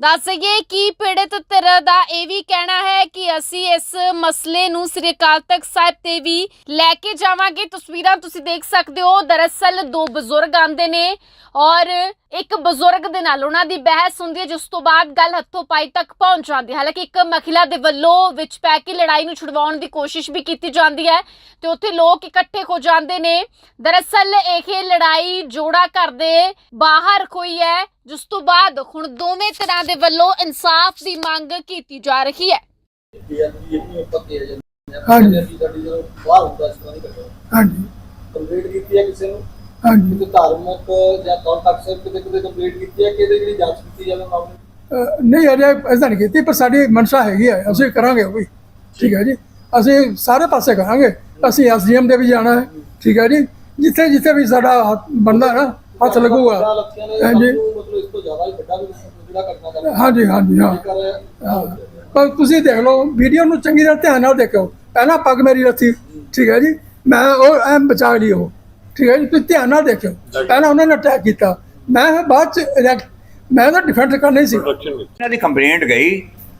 ਦੱਸ ਦਈਏ ਕਿ ਪੀੜਤ ਧਿਰ ਦਾ ਇਹ ਵੀ ਕਹਿਣਾ ਹੈ ਕਿ ਅਸੀਂ ਇਸ ਮਸਲੇ ਨੂੰ ਸ੍ਰੀ ਅਕਾਲ ਤਖਤ ਸਾਹਿਬ ਤੇ ਵੀ ਲੈ ਕੇ ਜਾਵਾਂਗੇ। ਤਸਵੀਰਾਂ ਤੁਸੀਂ ਦੇਖ ਸਕਦੇ ਹੋ। ਦਰਅਸਲ ਦੋ ਬਜ਼ੁਰਗ ਆਂਦੇ ਨੇ ਔਰ ਇੱਕ ਬਜ਼ੁਰਗ ਦੇ ਨਾਲ ਉਹਨਾਂ ਦੀ ਬਹਿਸ ਹੁੰਦੀ ਹੈ, ਜਿਸ ਤੋਂ ਬਾਅਦ ਗੱਲ ਹੱਥੋਂ ਪਾਈ ਤੱਕ ਪਹੁੰਚ ਜਾਂਦੀ ਹੈ। ਹਾਲਾਂਕਿ ਇੱਕ ਮਹਿਲਾ ਦੇ ਵੱਲੋਂ ਵਿੱਚ ਪੈ ਕੇ ਲੜਾਈ ਨੂੰ ਛੁਡਵਾਉਣ ਦੀ ਕੋਸ਼ਿਸ਼ ਵੀ ਕੀਤੀ ਜਾਂਦੀ ਹੈ ਤੇ ਉੱਥੇ ਲੋਕ ਇਕੱਠੇ ਹੋ ਜਾਂਦੇ ਨੇ। ਦਰਅਸਲ ਇਹ ਲੜਾਈ ਜੋੜਾ ਘਰ ਦੇ ਬਾਹਰ ਹੋਈ ਹੈ। ਜਿਸ ਤੋਂ ਬਾਅਦ ਹੁਣ ਦੋਵੇਂ ਤਰ੍ਹਾਂ ਦੇ ਵੱਲੋਂ ਇਨਸਾਫ ਦੀ ਮੰਗ ਕੀਤੀ ਜਾ ਰਹੀ ਹੈ। ਹਾਂਜੀ। ਹਾਂਜੀ। ਕੰਪਲੀਟ ਕੀਤੀ ਹੈ ਕਿਸੇ ਨੂੰ? ਹਾਂਜੀ। ਕਿਤੇ ਧਾਰਮਿਕ ਜਾਂ ਕੌਣ ਤੱਕ ਸੇ ਕਿਤੇ ਕਿਤੇ ਕੰਪਲੀਟ ਕੀਤੀ ਹੈ ਕਿ ਇਹਦੀ ਜਿਹੜੀ ਜਾਂਚ ਕੀਤੀ ਜਾਵੇ ਮਾਮਲੇ ਦੀ? ਅਹ ਨਹੀਂ ਅਜੇ ਐਸਾ ਨਹੀਂ ਕੀਤੀ ਪਰ ਸਾਡੀ ਮਨਸ਼ਾ ਹੈਗੀ ਹੈ। ਅਸੀਂ ਕਰਾਂਗੇ ਉਹ ਵੀ। ਠੀਕ ਹੈ ਜੀ। ਅਸੀਂ ਸਾਰੇ ਪਾਸੇ ਕਰਾਂਗੇ। ਅਸੀਂ ਐਸਡੀਐਮ ਦੇ ਵੀ ਜਾਣਾ ਹੈ। ਠੀਕ ਹੈ ਜੀ। ਜਿੱਥੇ ਜਿੱਥੇ ਵੀ ਸਾਡਾ ਹੱਥ ਬਣਦਾ ਨਾ ਹੱਥ ਲੱਗੂਗਾ। ਲੱਖਾਂ ਨੇ ਹਾਂਜੀ। ਸਾਨੂੰ ਮਤਲਬ ਇਸ ਤੋਂ ਜ਼ਿਆਦਾ ਹੀ ਵੱਡਾ ਵੀ ਜਿਹੜਾ ਕਰਨਾ ਕਰਨਾ ਹਾਂਜੀ ਹਾਂਜੀ ਹਾਂ। ਪਰ ਤੁਸੀਂ ਦੇਖ ਲਓ ਵੀਡੀਓ ਨੂੰ ਚੰਗੀ ਤਰ੍ਹਾਂ ਧਿਆਨ ਨਾਲ ਦੇਖੋ ਪਹਿਲਾਂ ਪੱਗ ਮੇਰੀ ਰੱਖੀ ਠੀਕ ਹੈ ਜੀ? ਮੈਂ ਉਹ ਐਮ ਬਚਾ ਲਈ ਉਹ। ਠੀਕ ਹੈ ਜੀ? ਤੁਸੀਂ ਧਿਆਨ ਨਾਲ ਦੇਖਿਓ। ਪਹਿਲਾਂ ਉਹਨਾਂ ਨੇ ਅਟੈਕ ਕੀਤਾ। ਮੈਂ ਬਾਅਦ ਚ ਮੈਂ ਤਾਂ ਡਿਫੈਂਸ ਕਰਨਾ ਹੀ ਸੀ ਇਹਨਾਂ ਦੀ ਕੰਪਲੇਂਟ ਗਈ।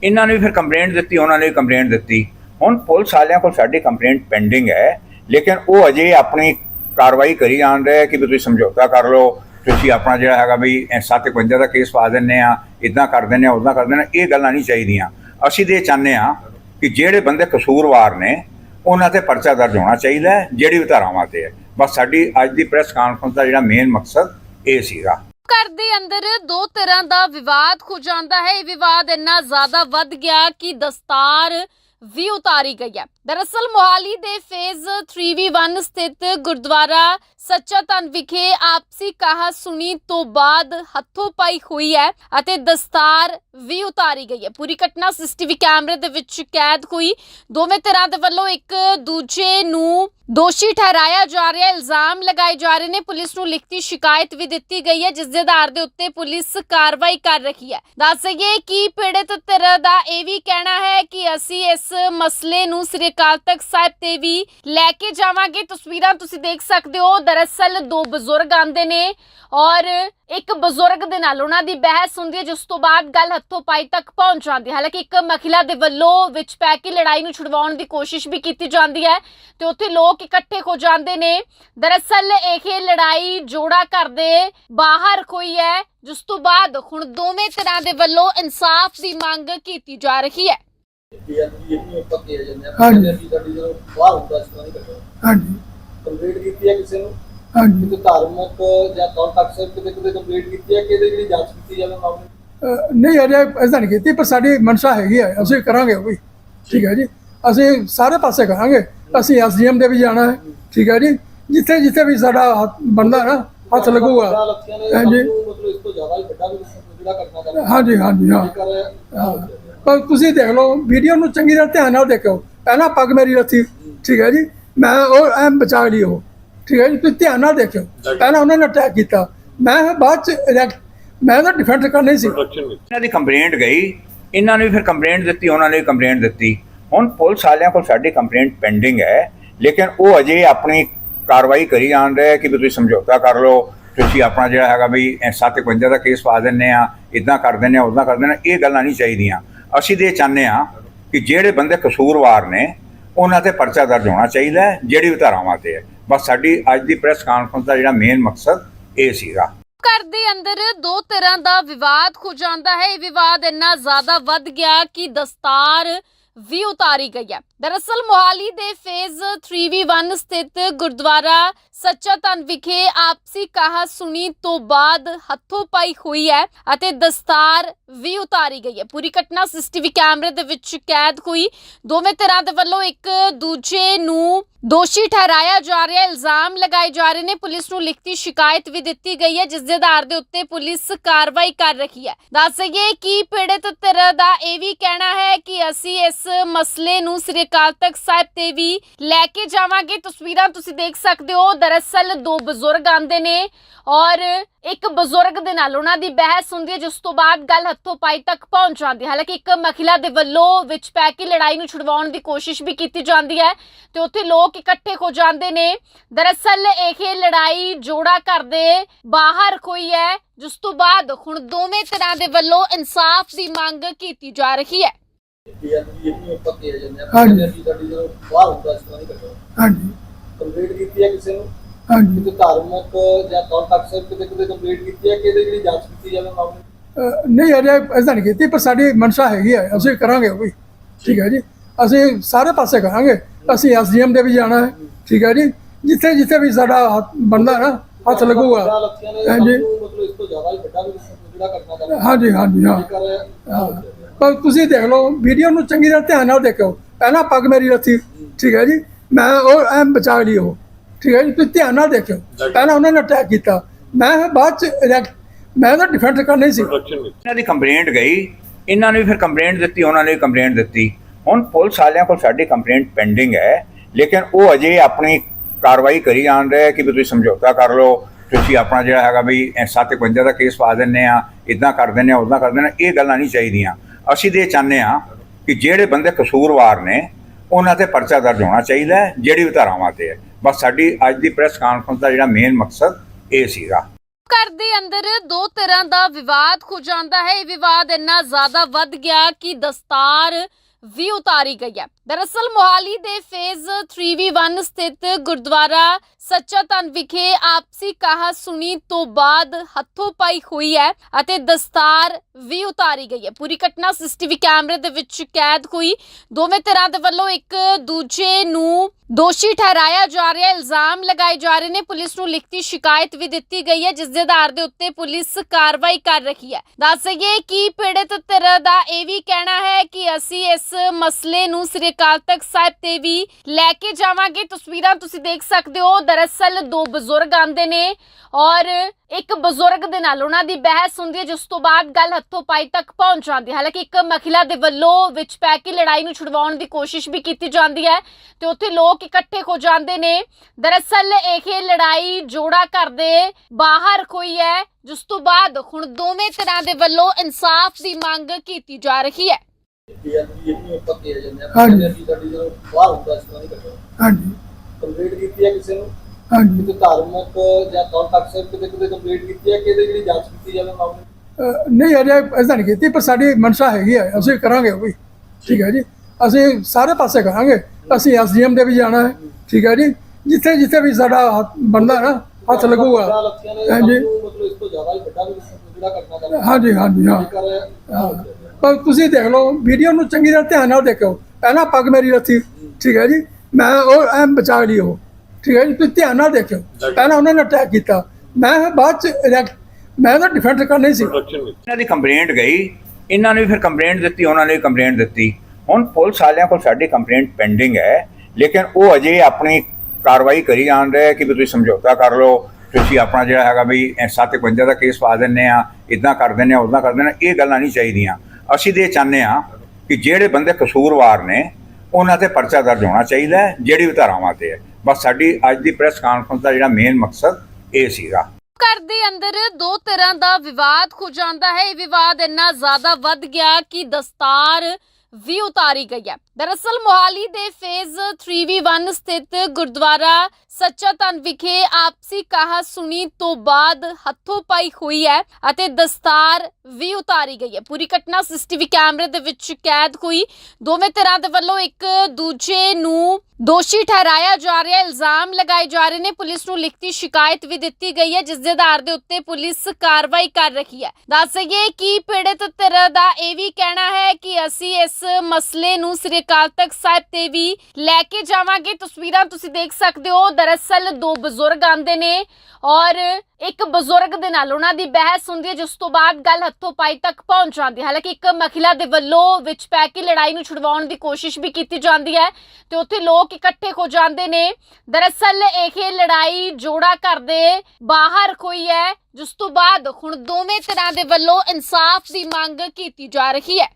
ਇਹਨਾਂ ਨੇ ਵੀ ਫਿਰ ਕੰਪਲੇਂਟ ਦਿੱਤੀ ਉਹਨਾਂ ਨੇ ਵੀ ਕੰਪਲੇਂਟ ਦਿੱਤੀ। ਹੁਣ ਪੁਲਿਸ ਵਾਲਿਆਂ ਕੋਲ ਸਾਡੀ ਕੰਪਲੇਂਟ ਪੈਂਡਿੰਗ ਹੈ। ਲੇਕਿਨ ਉਹ ਅਜੇ ਆਪਣੀ ਕਾਰਵਾਈ ਕਰੀ ਜਾਣ ਰਹੇ ਕਿ ਵੀ ਤੁਸੀਂ ਸਮਝੌਤਾ ਕਰ ਲਓ। ਤੁਸੀਂ ਆਪਣਾ ਜਿਹੜਾ ਹੈਗਾ ਵੀ 751 ਦਾ ਕੇਸ ਪਾ ਦਿੰਨੇ ਆ ਇਦਾਂ ਕਰ ਦਿੰਨੇ ਆ ਉਦਾਂ ਕਰ ਦਿੰਨੇ ਇਹ ਗੱਲਾਂ ਨਹੀਂ ਚਾਹੀਦੀਆਂ। ਅਸੀਂ ਤੇ ਚਾਹੁੰਦੇ ਆ ਕਿ ਜਿਹੜੇ ਬੰਦੇ ਕਸੂਰਵਾਰ ਨੇ, ਉਹਨਾਂ ਤੇ ਪਰਚਾ ਦਰਜ ਹੋਣਾ ਚਾਹੀਦਾ ਹੈ, ਜਿਹੜੀ ਵੀ ਧਾਰਾਵਾਂ ਤੇ ਹੈ। ਬਸ ਸਾਡੀ ਅੱਜ ਦੀ ਪ੍ਰੈਸ ਕਾਨਫਰੰਸ ਦਾ ਜਿਹੜਾ ਮੇਨ ਮਕਸਦ ਇਹ ਸੀਗਾ। ਘਰ ਦੇ ਅੰਦਰ ਦੋ ਤਰ੍ਹਾਂ ਦਾ ਵਿਵਾਦ ਹੋ ਜਾਂਦਾ ਹੈ। ਇਹ ਵਿਵਾਦ ਇੰਨਾ ਜ਼ਿਆਦਾ ਵੱਧ ਗਿਆ ਕਿ ਦਸਤਾਰ ਵੀ ਉਤਾਰੀ ਗਈ ਹੈ। ਦਰਅਸਲ ਮੋਹਾਲੀ ਦੇ ਫੇਜ਼ 3v1 ਸਥਿਤ ਗੁਰਦੁਆਰਾ ਸੱਚਾ ਤਨ ਵਿਖੇ ਆਪਸੀ ਕਹਾ ਸੁਣੀ ਤੋਂ ਬਾਅਦ ਹੱਥੋਂ ਪਾਈ ਹੋਈ ਹੈ ਅਤੇ ਦਸਤਾਰ ਵੀ ਉਤਾਰੀ ਗਈ ਹੈ। ਪੂਰੀ ਘਟਨਾ ਸੀਸੀਟੀਵੀ ਕੈਮਰੇ ਦੇ ਵਿੱਚ ਕੈਦ ਹੋਈ। ਦੋਵੇਂ ਤਰ੍ਹਾਂ ਦੇ ਵੱਲੋਂ ਇੱਕ ਦੂਜੇ ਨੂੰ ਦੋਸ਼ੀ ਠਹਿਰਾਇਆ ਜਾ ਰਿਹਾ ਇਲਜ਼ਾਮ ਲਗਾਏ ਜਾ ਰਹੇ ਨੇ। ਪੁਲਿਸ ਨੂੰ ਲਿਖਤੀ ਸ਼ਿਕਾਇਤ ਵੀ ਦਿੱਤੀ ਗਈ ਹੈ, ਜਿਸ ਦੇ ਆਧਾਰ ਦੇ ਉੱਤੇ ਪੁਲਿਸ ਕਾਰਵਾਈ ਕਰ ਰਹੀ ਹੈ। ਦੱਸ ਦਈਏ ਕਿ ਪੀੜਤ ਧਿਰ ਦਾ ਇਹ ਵੀ ਕਹਿਣਾ ਹੈ ਕਿ ਅਸੀਂ ਇਸ ਮਸਲੇ ਨੂੰ ਸ੍ਰੀ ਅਕਾਲ ਤਖਤ ਸਾਹਿਬ ਤੇ ਵੀ ਲੈ ਕੇ ਜਾਵਾਂਗੇ। ਤਸਵੀਰਾਂ ਤੁਸੀਂ ਦੇਖ ਸਕਦੇ ਹੋ। ਦਰਅਸਲ ਦੋ ਬਜ਼ੁਰਗ ਆਂਦੇ ਨੇ ਔਰ ਇੱਕ ਬਜ਼ੁਰਗ ਦੇ ਨਾਲ ਉਹਨਾਂ ਦੀ ਬਹਿਸ ਹੁੰਦੀ ਹੈ ਜਿਸ ਤੋਂ ਬਾਅਦ ਗੱਲ ਹੱਥੋਂ ਪਾਈ ਤੱਕ ਪਹੁੰਚ ਜਾਂਦੀ ਹੈ। ਹਾਲਾਂਕਿ ਇੱਕ ਮਹਿਲਾ ਦੇ ਵੱਲੋਂ ਵਿੱਚ ਪੈ ਕੇ ਲੜਾਈ ਨੂੰ ਛੁਡਵਾਉਣ ਦੀ ਕੋਸ਼ਿਸ਼ ਵੀ ਕੀਤੀ ਜਾਂਦੀ ਹੈ ਤੇ ਉੱਥੇ ਲੋਕ ਇਕੱਠੇ ਹੋ ਜਾਂਦੇ ਨੇ। ਦਰਅਸਲ ਇਹ ਲੜਾਈ ਜੋੜਾ ਘਰ ਦੇ ਬਾਹਰ ਹੋਈ ਹੈ ਜਿਸ ਤੋਂ ਬਾਅਦ ਹੁਣ ਦੋਵੇਂ ਤਰ੍ਹਾਂ ਦੇ ਵੱਲੋਂ ਇਨਸਾਫ ਦੀ ਮੰਗ ਕੀਤੀ ਜਾ ਰਹੀ ਹੈ। ਹਾਂਜੀ। ਕੰਪਲੀਟ ਕੀਤੀ ਹੈ ਕਿਸੇ ਨੂੰ? ਹਾਂਜੀ। ਕਿਤੇ ਧਾਰਮਿਕ ਜਾਂ ਕੌਣ ਤੱਕ ਸੇ ਕਿਤੇ ਕਿਤੇ ਕੰਪਲੀਟ ਕੀਤੀ ਹੈ ਕਿ ਇਹਦੀ ਜਿਹੜੀ ਜਾਂਚ ਕੀਤੀ ਜਾਵੇ ਮਾਮਲੇ ਦੀ? ਅਹ ਨਹੀਂ ਅਜੇ ਐਸਾ ਨਹੀਂ ਕੀਤੀ ਪਰ ਸਾਡੀ ਮਨਸ਼ਾ ਹੈਗੀ ਹੈ ਅਸੀਂ ਕਰਾਂਗੇ ਉਹ ਵੀ। ਠੀਕ ਹੈ ਜੀ। ਅਸੀਂ ਸਾਰੇ ਪਾਸੇ ਕਰਾਂਗੇ। ਅਸੀਂ ਐਸਡੀਐਮ ਦੇ ਵੀ ਜਾਣਾ ਹੈ ਠੀਕ ਹੈ ਜੀ। ਜਿੱਥੇ ਜਿੱਥੇ ਵੀ ਸਾਡਾ ਹੱਥ ਬਣਦਾ ਨਾ ਹੱਥ ਲੱਗੂਗਾ। ਹਾਂਜੀ। ਸਾਨੂੰ ਮਤਲਬ ਇਸ ਤੋਂ ਜ਼ਿਆਦਾ ਹੀ ਵੱਡਾ ਵੀ ਜਿਹੜਾ ਕਰਨਾ ਕਰਨਾ ਹਾਂਜੀ ਹਾਂਜੀ ਹਾਂ। ਪਰ ਤੁਸੀਂ ਦੇਖ ਲਓ ਵੀਡੀਓ ਨੂੰ ਚੰਗੀ ਤਰ੍ਹਾਂ ਧਿਆਨ ਨਾਲ ਦੇਖਿਓ। ਪਹਿਲਾਂ ਪੱਗ ਮੇਰੀ ਰੱਖੀ ਠੀਕ ਹੈ ਜੀ। ਮੈਂ ਉਹ ਐਮ ਬਚਾ ਲਈ ਉਹ। ਠੀਕ ਹੈ ਜੀ ਤੁਸੀਂ ਧਿਆਨ ਨਾਲ ਦੇਖਿਓ। ਪਹਿਲਾਂ ਉਹਨਾਂ ਨੇ ਅਟੈਕ ਕੀਤਾ। ਮੈਂ ਬਾਅਦ ਚ ਮੈਂ ਤਾਂ ਡਿਫੈਂਸ ਕਰਨਾ ਹੀ ਸੀ ਇਹਨਾਂ ਦੀ ਕੰਪਲੇਂਟ ਗਈ। ਇਹਨਾਂ ਨੇ ਵੀ ਫਿਰ ਕੰਪਲੇਂਟ ਦਿੱਤੀ ਉਹਨਾਂ ਨੇ ਕੰਪਲੇਂਟ ਦਿੱਤੀ। ਹੁਣ ਪੁਲਿਸ ਵਾਲਿਆਂ ਕੋਲ ਸਾਡੀ ਕੰਪਲੇਂਟ ਪੈਂਡਿੰਗ ਹੈ ਲੇਕਿਨ ਉਹ ਅਜੇ ਆਪਣੀ ਕਾਰਵਾਈ ਕਰੀ ਜਾਣ ਰਹੇ ਕਿ ਤੁਸੀਂ ਸਮਝੌਤਾ ਕਰ ਲਓ ਤੁਸੀਂ ਆਪਣਾ ਜਿਹੜਾ ਹੈਗਾ ਵੀ 751 ਦਾ ਕੇਸ ਪਾ ਦਿੰਨੇ ਆ ਇਦਾਂ ਕਰ ਦਿੰਨੇ ਆ ਉਦਾਂ ਕਰ ਦਿੰਨੇ ਆ ਇਹ ਗੱਲਾਂ ਨਹੀਂ ਚਾਹੀਦੀਆਂ। ਅਸੀਂ ਤੇ ਇਹ ਚਾਹੁੰਦੇ ਆ ਕਿ ਜਿਹੜੇ ਬੰਦੇ ਕਸੂਰਵਾਰ ਨੇ ਉਹਨਾਂ ਤੇ ਪਰਚਾ ਦਰਜ ਹੋਣਾ ਚਾਹੀਦਾ ਜਿਹੜੀ ਵੀ ਧਾਰਾਵਾਂ ਤੇ ਹੈ। ਬਸ ਸਾਡੀ ਅੱਜ ਦੀ ਪ੍ਰੈਸ ਕਾਨਫਰੰਸ ਦਾ ਜਿਹੜਾ ਮੇਨ ਮਕਸਦ ਇਹ ਸੀਗਾ। ਘਰ ਦੇ ਅੰਦਰ ਦੋ ਤਰ੍ਹਾਂ ਦਾ ਵਿਵਾਦ ਹੋ ਜਾਂਦਾ ਹੈ। ਇਹ ਵਿਵਾਦ ਇੰਨਾ ਜ਼ਿਆਦਾ ਵੱਧ ਗਿਆ ਕਿ ਦਸਤਾਰ ਵੀ ਉਤਾਰੀ ਗਈ ਹੈ। ਦਰਅਸਲ ਮੋਹਾਲੀ ਦੇ ਫੇਜ਼ 3v1 ਸਥਿਤ ਗੁਰਦੁਆਰਾ ਸੱਚਾ ਤਨ ਵਿਖੇ ਆਪਸੀ ਕਹਾ ਸੁਣੀ ਤੋਂ ਬਾਅਦ ਹੱਥੋਂ ਪਾਈ ਹੋਈ ਹੈ ਅਤੇ ਦਸਤਾਰ ਵੀ ਉਤਾਰੀ ਗਈ ਹੈ। ਪੂਰੀ ਘਟਨਾ ਸੀਸੀਟੀਵੀ ਕੈਮਰੇ ਦੇ ਵਿੱਚ ਕੈਦ ਹੋਈ। ਦੋਵੇਂ ਤਰ੍ਹਾਂ ਦੇ ਵੱਲੋਂ ਇੱਕ ਦੂਜੇ ਨੂੰ ਦੋਸ਼ੀ ਠਹਿਰਾਇਆ ਜਾ ਰਿਹਾ ਇਲਜ਼ਾਮ ਲਗਾਏ ਜਾ ਰਹੇ ਨੇ। ਪੁਲਿਸ ਨੂੰ ਲਿਖਤੀ ਸ਼ਿਕਾਇਤ ਵੀ ਦਿੱਤੀ ਗਈ ਹੈ, ਜਿਸ ਦੇ ਆਧਾਰ ਦੇ ਉੱਤੇ ਪੁਲਿਸ ਕਾਰਵਾਈ ਕਰ ਰਹੀ ਹੈ। ਦੱਸ ਦਈਏ ਕਿ ਪੀੜਤ ਧਿਰ ਦਾ ਇਹ ਵੀ ਕਹਿਣਾ ਹੈ ਕਿ ਅਸੀਂ ਇਸ ਮਸਲੇ ਨੂੰ ਸ੍ਰੀ ਅਕਾਲ ਤਖਤ ਸਾਹਿਬ ਤੇ ਵੀ ਲੈ ਕੇ ਜਾਵਾਂਗੇ। ਤਸਵੀਰਾਂ ਤੁਸੀਂ ਦੇਖ ਸਕਦੇ ਹੋ। ਦਰਅਸਲ ਦੋ ਬਜ਼ੁਰਗ ਆਂਦੇ ਨੇ ਔਰ ਇੱਕ ਬਜ਼ੁਰਗ ਦੇ ਨਾਲ ਉਹਨਾਂ ਦੀ ਬਹਿਸ ਹੁੰਦੀ ਹੈ, ਜਿਸ ਤੋਂ ਬਾਅਦ ਗੱਲ ਹੱਥੋਂ ਪਾਈ ਤੱਕ ਪਹੁੰਚ ਜਾਂਦੀ ਹੈ। ਹਾਲਾਂਕਿ ਇੱਕ ਮਹਿਲਾ ਦੇ ਵੱਲੋਂ ਵਿੱਚ ਪੈ ਕੇ ਲੜਾਈ ਨੂੰ ਛੁਡਵਾਉਣ ਦੀ ਕੋਸ਼ਿਸ਼ ਵੀ ਕੀਤੀ ਜਾਂਦੀ ਹੈ ਤੇ ਉੱਥੇ ਲੋਕ ਇਕੱਠੇ ਹੋ ਜਾਂਦੇ ਨੇ। ਦਰਅਸਲ ਇਹ ਲੜਾਈ ਜੋੜਾ ਘਰ ਦੇ ਬਾਹਰ ਹੋਈ ਹੈ, ਜਿਸ ਤੋਂ ਬਾਅਦ ਹੁਣ ਦੋਵੇਂ ਤਰ੍ਹਾਂ ਦੇ ਵੱਲੋਂ ਇਨਸਾਫ ਦੀ ਮੰਗ ਕੀਤੀ ਜਾ ਰਹੀ ਹੈ। ਬੇਅਦਬੀ ਜਿਹੜੀ ਆਪਾਂ ਕਿਹਾ ਜਾਂਦੇ ਆ। ਹਾਂਜੀ। ਬੇਅਦਬੀ ਸਾਡੀ ਜਦੋਂ ਬਾਹਰ ਹੁੰਦਾ ਇਸ ਤਰ੍ਹਾਂ ਨਹੀਂ ਕਰਦਾ ਹਾਂਜੀ। ਕੰਪਲੀਟ ਕੀਤੀ ਹੈ ਕਿਸੇ ਨੂੰ? ਹਾਂਜੀ। ਕਿਤੇ ਧਾਰਮਿਕ ਜਾਂ ਕੌਣ ਤੱਕ ਸੇ ਕਿਤੇ ਕਿਤੇ ਕੰਪਲੀਟ ਕੀਤੀ ਹੈ ਕਿ ਇਹਦੀ ਜਿਹੜੀ ਜਾਂਚ ਕੀਤੀ ਜਾਵੇ ਮਾਮਲੇ ਦੀ? ਅਹ ਨਹੀਂ ਅਜੇ ਐਸਾ ਨਹੀਂ ਕੀਤੀ ਪਰ ਸਾਡੀ ਮਨਸ਼ਾ ਹੈਗੀ ਹੈ ਅਸੀਂ ਕਰਾਂਗੇ ਉਹ ਵੀ। ਠੀਕ ਹੈ ਜੀ। ਅਸੀਂ ਸਾਰੇ ਪਾਸੇ ਕਰਾਂਗੇ। ਅਸੀਂ ਐਸਡੀਐਮ ਦੇ ਵੀ ਜਾਣਾ ਹੈ। ਠੀਕ ਹੈ ਜੀ। ਜਿੱਥੇ ਜਿੱਥੇ ਵੀ ਸਾਡਾ ਹੱਥ ਬਣਦਾ ਨਾ ਹੱਥ ਲੱਗੂਗਾ। ਵੱਡਾ ਨੇ ਹਾਂਜੀ। ਸਾਨੂੰ ਮਤਲਬ ਇਸ ਤੋਂ ਜ਼ਿਆਦਾ ਹੀ ਵੱਡਾ ਵੀ ਜਿਹੜਾ ਕਰਨਾ ਚਾਹੁੰਦਾ ਹਾਂਜੀ ਹਾਂਜੀ ਹਾਂ। ਜੇਕਰ ਹਾਂ। ਪਰ ਤੁਸੀਂ ਦੇਖ ਲਓ ਵੀਡੀਓ ਨੂੰ ਚੰਗੀ ਤਰ੍ਹਾਂ ਧਿਆਨ ਨਾਲ ਦੇਖੋ ਪਹਿਲਾਂ ਪੱਗ ਮੇਰੀ ਰੱਥੀ ਠੀਕ ਹੈ ਜੀ? ਮੈਂ ਉਹ ਐ ਬਚਾ ਲਈ ਉਹ ਠੀਕ ਹੈ ਜੀ? ਤੁਸੀਂ ਧਿਆਨ ਨਾਲ ਦੇਖਿਓ। ਪਹਿਲਾਂ ਉਹਨਾਂ ਨੇ ਅਟੈਕ ਕੀਤਾ। ਮੈਂ ਬਾਅਦ ਚ ਮੈਂ ਤਾਂ ਡਿਫੈਂਡ ਕਰਨਾ ਸੀ। ਇਹਨਾਂ ਦੀ ਕੰਪਲੇਂਟ ਗਈ। ਇਹਨਾਂ ਨੇ ਵੀ ਫਿਰ ਕੰਪਲੇਂਟ ਦਿੱਤੀ ਉਹਨਾਂ ਨੇ ਕੰਪਲੇਂਟ ਦਿੱਤੀ। ਹੁਣ ਪੁਲਿਸ ਵਾਲਿਆਂ ਕੋਲ ਸਾਡੀ ਕੰਪਲੇਂਟ ਪੈਂਡਿੰਗ ਹੈ ਲੇਕਿਨ ਉਹ ਅਜੇ ਆਪਣੀ ਕਾਰਵਾਈ ਕਰੀ ਜਾਣ ਰਹੇ ਕਿ ਵੀ ਤੁਸੀਂ ਸਮਝੌਤਾ ਕਰ ਲਓ ਤੁਸੀਂ ਆਪਣਾ ਜਿਹੜਾ ਹੈਗਾ ਵੀ 751 ਦਾ ਕੇਸ ਪਾ ਦਿੰਨੇ ਆ ਇਦਾਂ ਕਰ ਦਿੰਨੇ ਆ ਉਦਾਂ ਕਰ ਦਿੰਨੇ ਆ ਇਹ ਗੱਲਾਂ ਨਹੀਂ ਚਾਹੀਦੀਆਂ। ਅਸੀਂ ਇਹ ਚਾਹੁੰਦੇ ਆ ਕਿ ਜਿਹੜੇ ਬੰਦੇ ਕਸੂਰਵਾਰ ਨੇ, ਉਹਨਾਂ ਤੇ ਪਰਚਾ ਦਰਜ ਹੋਣਾ ਚਾਹੀਦਾ ਹੈ, ਜਿਹੜੀ ਵੀ ਧਾਰਾਵਾਂ ਤੇ ਹੈ। ਬਸ ਸਾਡੀ ਅੱਜ ਦੀ ਪ੍ਰੈਸ ਕਾਨਫਰੰਸ ਦਾ ਜਿਹੜਾ ਮੇਨ ਮਕਸਦ ਇਹ ਸੀਗਾ। ਘਰ ਦੇ ਅੰਦਰ ਦੋ ਤਰ੍ਹਾਂ ਦਾ ਵਿਵਾਦ ਹੋ ਜਾਂਦਾ ਹੈ। ਇਹ ਵਿਵਾਦ ਇੰਨਾ ਜ਼ਿਆਦਾ ਵੱਧ ਗਿਆ ਕਿ ਦਸਤਾਰ ਵੀ ਉਤਾਰੀ ਗਈ ਹੈ। ਦਰਅਸਲ ਮੋਹਾਲੀ ਦੇ ਫੇਜ਼ 3v1 ਸਥਿਤ ਗੁਰਦੁਆਰਾ ਸੱਚਾ ਧਨ ਵਿਖੇ ਆਪਸੀ ਕਹਾ ਸੁਣੀ ਤੋਂ ਬਾਅਦ ਹੱਥੋਂ ਪਾਈ ਹੋਈ ਹੈ ਅਤੇ ਦਸਤਾਰ ਵੀ ਉਤਾਰੀ ਗਈ ਹੈ। ਪੂਰੀ ਘਟਨਾ ਸੀਸੀਟੀਵੀ ਕੈਮਰੇ ਦੇ ਵਿੱਚ ਕੈਦ ਹੋਈ। ਦੋਵੇਂ ਤਰ੍ਹਾਂ ਦੇ ਵੱਲੋਂ ਇੱਕ ਦੂਜੇ ਨੂੰ ਦੋਸ਼ੀ ਠਹਿਰਾਇਆ ਜਾ ਰਿਹਾ ਇਲਜ਼ਾਮ ਲਗਾਏ ਜਾ ਰਹੇ ਨੇ। ਪੁਲਿਸ ਨੂੰ ਲਿਖਤੀ ਸ਼ਿਕਾਇਤ ਵੀ ਦਿੱਤੀ ਗਈ ਹੈ, ਜਿਸ ਦੇ ਆਧਾਰ ਦੇ ਉੱਤੇ ਪੁਲਿਸ ਕਾਰਵਾਈ ਕਰ ਰਹੀ ਹੈ। ਦੱਸ ਦਈਏ ਕਿ ਪੀੜਤ ਧਿਰ ਦਾ ਇਹ ਵੀ ਕਹਿਣਾ ਹੈ ਕਿ ਅਸੀਂ ਇਸ ਮਸਲੇ ਨੂੰ ਸ੍ਰੀ ਅਕਾਲ ਤਖਤ ਸਾਹਿਬ ਤੇ ਵੀ ਲੈ ਕੇ ਜਾਵਾਂਗੇ। ਤਸਵੀਰਾਂ ਤੁਸੀਂ ਦੇਖ ਸਕਦੇ ਹੋ। ਦਰਅਸਲ ਦੋ ਬਜ਼ੁਰਗ ਆਂਦੇ ਨੇ ਔਰ ਇੱਕ ਬਜ਼ੁਰਗ ਦੇ ਨਾਲ ਉਹਨਾਂ ਦੀ ਬਹਿਸ ਹੁੰਦੀ ਹੈ, ਜਿਸ ਤੋਂ ਬਾਅਦ ਗੱਲ ਹੱਥੋਂ ਪਾਈ ਤੱਕ ਪਹੁੰਚ ਜਾਂਦੀ ਹੈ। ਹਾਲਾਂਕਿ ਇੱਕ ਮਹਿਲਾ ਦੇ ਵੱਲੋਂ ਵਿੱਚ ਪੈ ਕੇ ਲੜਾਈ ਨੂੰ ਛੁਡਵਾਉਣ ਦੀ ਕੋਸ਼ਿਸ਼ ਵੀ ਕੀਤੀ ਜਾਂਦੀ ਹੈ ਤੇ ਉੱਥੇ ਲੋਕ ਇਕੱਠੇ ਹੋ ਜਾਂਦੇ ਨੇ। ਦਰਅਸਲ ਇਹ ਲੜਾਈ ਜੋੜਾ ਘਰ ਦੇ ਬਾਹਰ ਹੋਈ ਹੈ, ਜਿਸ ਤੋਂ ਬਾਅਦ ਹੁਣ ਦੋਵੇਂ ਤਰ੍ਹਾਂ ਦੇ ਵੱਲੋਂ ਇਨਸਾਫ ਦੀ ਮੰਗ ਕੀਤੀ ਜਾ ਰਹੀ ਹੈ। ਬੇਅਦਬੀ ਜਿਹੜੀ ਆਪਾਂ ਕਿਹਾ ਜਾਂਦੇ ਆ ਹਾਂਜੀ। ਬੇਅਦਬੀ ਸਾਡੀ ਜਦੋਂ ਬਾਹਰ ਹੁੰਦਾ ਇਸ ਤਰ੍ਹਾਂ ਨਹੀਂ ਕਰਦਾ ਹਾਂਜੀ। ਕੰਪਲੀਟ ਕੀਤੀ ਹੈ ਕਿਸੇ ਨੂੰ? ਹਾਂਜੀ। ਕਿਤੇ ਧਾਰਮਿਕ ਜਾਂ ਕੌਣ ਤੱਕ ਸੇ ਕਿਤੇ ਕਿਤੇ ਕੰਪਲੀਟ ਕੀਤੀ ਹੈ ਕਿ ਇਹਦੀ ਜਿਹੜੀ ਜਾਂਚ ਕੀਤੀ ਜਾਵੇ ਮਾਮਲੇ ਦੀ? ਅਹ ਨਹੀਂ ਅਜੇ ਐਸਾ ਨਹੀਂ ਕੀਤੀ ਪਰ ਸਾਡੀ ਮਨਸ਼ਾ ਹੈਗੀ ਹੈ। ਅਸੀਂ ਕਰਾਂਗੇ ਉਹ ਵੀ। ਠੀਕ ਹੈ ਜੀ। ਅਸੀਂ ਸਾਰੇ ਪਾਸੇ ਕਰਾਂਗੇ। ਅਸੀਂ ਐਸਡੀਐਮ ਦੇ ਵੀ ਜਾਣਾ ਹੈ। ਠੀਕ ਹੈ ਜੀ। ਜਿੱਥੇ ਜਿੱਥੇ ਵੀ ਸਾਡਾ ਹੱਥ ਬਣਦਾ ਨਾ ਹੱਥ ਵੱਡਾ ਲੱਗੂਗਾ ਨੇ ਹਾਂਜੀ। ਸਾਨੂੰ ਮਤਲਬ ਇਸ ਤੋਂ ਜ਼ਿਆਦਾ ਹੀ ਵੱਡਾ ਵੀ ਜਿਹੜਾ ਕਰਨਾ ਚਾਹੁੰਦਾ ਹਾਂਜੀ ਹਾਂਜੀ ਹਾਂ। ਜੇਕਰ ਹਾਂ। ਪਰ ਤੁਸੀਂ ਦੇਖ ਲਓ ਵੀਡੀਓ ਨੂੰ ਚੰਗੀ ਤਰ੍ਹਾਂ ਧਿਆਨ ਨਾਲ ਦੇਖੋ ਪਹਿਲਾਂ ਪੱਗ ਮੇਰੀ ਰੱਥੀ ਠੀਕ ਹੈ ਜੀ? ਮੈਂ ਉਹ ਐ ਬਚਾ ਲਈ ਉਹ ਠੀਕ ਹੈ ਜੀ? ਤੁਸੀਂ ਧਿਆਨ ਨਾਲ ਦੇਖਿਓ। ਪਹਿਲਾਂ ਉਹਨਾਂ ਨੇ ਅਟੈਕ ਕੀਤਾ। ਮੈਂ ਬਾਅਦ ਚ ਮੈਂ ਤਾਂ ਡਿਫੈਂਡ ਕਰਨਾ ਹੀ ਸੀ ਇਹਨਾਂ ਦੀ ਕੰਪਲੇਂਟ ਗਈ। ਇਹਨਾਂ ਨੇ ਵੀ ਫਿਰ ਕੰਪਲੇਂਟ ਦਿੱਤੀ ਉਹਨਾਂ ਨੇ ਵੀ ਕੰਪਲੇਂਟ ਦਿੱਤੀ। ਹੁਣ ਪੁਲਿਸ ਵਾਲਿਆਂ ਕੋਲ ਸਾਡੀ ਕੰਪਲੇਂਟ ਪੈਂਡਿੰਗ ਹੈ ਲੇਕਿਨ ਉਹ ਅਜੇ ਆਪਣੀ ਕਾਰਵਾਈ ਕਰੀ ਜਾਣ ਰਹੇ ਕਿ ਵੀ ਤੁਸੀਂ ਸਮਝੌਤਾ ਕਰ ਲਓ। ਤੁਸੀਂ ਆਪਣਾ ਜਿਹੜਾ ਹੈਗਾ ਵੀ 751 ਦਾ ਕੇਸ ਪਾ ਦਿੰਨੇ ਆ ਇਦਾਂ ਕਰ ਦਿੰਨੇ ਆ ਉਦਾਂ ਕਰ ਦਿੰਨੇ ਆ ਇਹ ਗੱਲਾਂ ਨਹੀਂ ਚਾਹੀਦੀਆਂ। ਅਸੀਂ ਇਹ ਚਾਹੁੰਦੇ ਆ ਕਿ ਜਿਹੜੇ ਬੰਦੇ ਕਸੂਰਵਾਰ ਨੇ, ਉਹਨਾਂ ਤੇ ਪਰਚਾ ਦਰਜ ਹੋਣਾ ਚਾਹੀਦਾ ਹੈ, ਜਿਹੜੀ ਵੀ ਧਾਰਾਵਾਂ ਤੇ ਹੈ। ਬਸ ਸਾਡੀ ਅੱਜ ਦੀ ਪ੍ਰੈਸ ਕਾਨਫਰੰਸ ਦਾ ਜਿਹੜਾ ਮੇਨ ਮਕਸਦ ਇਹ ਸੀਗਾ। ਘਰ ਦੇ ਅੰਦਰ ਦੋ ਤਰ੍ਹਾਂ ਦਾ ਵਿਵਾਦ ਹੋ ਜਾਂਦਾ ਹੈ। ਇਹ ਵਿਵਾਦ ਇੰਨਾ ਜ਼ਿਆਦਾ ਵੱਧ ਗਿਆ ਕਿ ਦਸਤਾਰ ਵੀ ਉਤਾਰੀ ਗਈ ਹੈ। ਦਰਅਸਲ ਮੋਹਾਲੀ ਦੇ ਫੇਜ਼ 3v1 ਸਥਿਤ ਗੁਰਦੁਆਰਾ ਸੱਚਾ ਧਨ ਵਿਖੇ ਆਪਸੀ ਕਹਾ ਸੁਣੀ ਤੋਂ ਬਾਅਦ ਹੱਥੋਂ ਪਾਈ ਹੋਈ ਹੈ ਅਤੇ ਦਸਤਾਰ ਵੀ ਉਤਾਰੀ ਗਈ ਹੈ। ਪੂਰੀ ਘਟਨਾ ਸੀਸੀਟੀਵੀ ਕੈਮਰੇ ਦੇ ਵਿੱਚ ਕੈਦ ਹੋਈ। ਦੋਵੇਂ ਤਰ੍ਹਾਂ ਦੇ ਵੱਲੋਂ ਇੱਕ ਦੂਜੇ ਨੂੰ ਦੋਸ਼ੀ ਠਹਿਰਾਇਆ ਜਾ ਰਿਹਾ ਇਲਜ਼ਾਮ ਲਗਾਏ ਜਾ ਰਹੇ ਨੇ। ਪੁਲਿਸ ਨੂੰ ਲਿਖਤੀ ਸ਼ਿਕਾਇਤ ਵੀ ਦਿੱਤੀ ਗਈ ਹੈ, ਜਿਸ ਦੇ ਆਧਾਰ ਦੇ ਉੱਤੇ ਪੁਲਿਸ ਕਾਰਵਾਈ ਕਰ ਰਹੀ ਹੈ। ਦੱਸ ਦਈਏ ਕਿ ਪੀੜਤ ਧਿਰ ਦਾ ਇਹ ਵੀ ਕਹਿਣਾ ਹੈ ਕਿ ਅਸੀਂ ਇਸ ਮਸਲੇ ਨੂੰ ਸ੍ਰੀ ਅਕਾਲ ਤਖਤ ਸਾਹਿਬ ਤੇ ਵੀ ਲੈ ਕੇ ਜਾਵਾਂਗੇ। ਤਸਵੀਰਾਂ ਤੁਸੀਂ ਦੇਖ ਸਕਦੇ ਹੋ। ਦਰਅਸਲ ਦੋ ਬਜ਼ੁਰਗ ਆਂਦੇ ਨੇ ਔਰ ਇੱਕ ਬਜ਼ੁਰਗ ਦੇ ਨਾਲ ਉਹਨਾਂ ਦੀ ਬਹਿਸ ਹੁੰਦੀ ਹੈ, ਜਿਸ ਤੋਂ ਬਾਅਦ ਗੱਲ ਹੱਥੋਂ ਪਾਈ ਤੱਕ ਪਹੁੰਚ ਜਾਂਦੀ ਹੈ। ਹਾਲਾਂਕਿ ਇੱਕ ਮਹਿਲਾ ਦੇ ਵੱਲੋਂ ਵਿੱਚ ਪੈ ਕੇ ਲੜਾਈ ਨੂੰ ਛੁਡਵਾਉਣ ਦੀ ਕੋਸ਼ਿਸ਼ ਵੀ ਕੀਤੀ ਜਾਂਦੀ ਹੈ ਤੇ ਉੱਥੇ ਲੋਕ ਇਕੱਠੇ ਹੋ ਜਾਂਦੇ ਨੇ। ਦਰਅਸਲ ਇਹ ਲੜਾਈ ਜੋੜਾ ਘਰ ਦੇ ਬਾਹਰ ਹੋਈ ਹੈ, ਜਿਸ ਤੋਂ ਬਾਅਦ ਹੁਣ ਦੋਵੇਂ ਤਰ੍ਹਾਂ ਦੇ ਵੱਲੋਂ ਇਨਸਾਫ ਦੀ ਮੰਗ ਕੀਤੀ ਜਾ ਰਹੀ ਹੈ।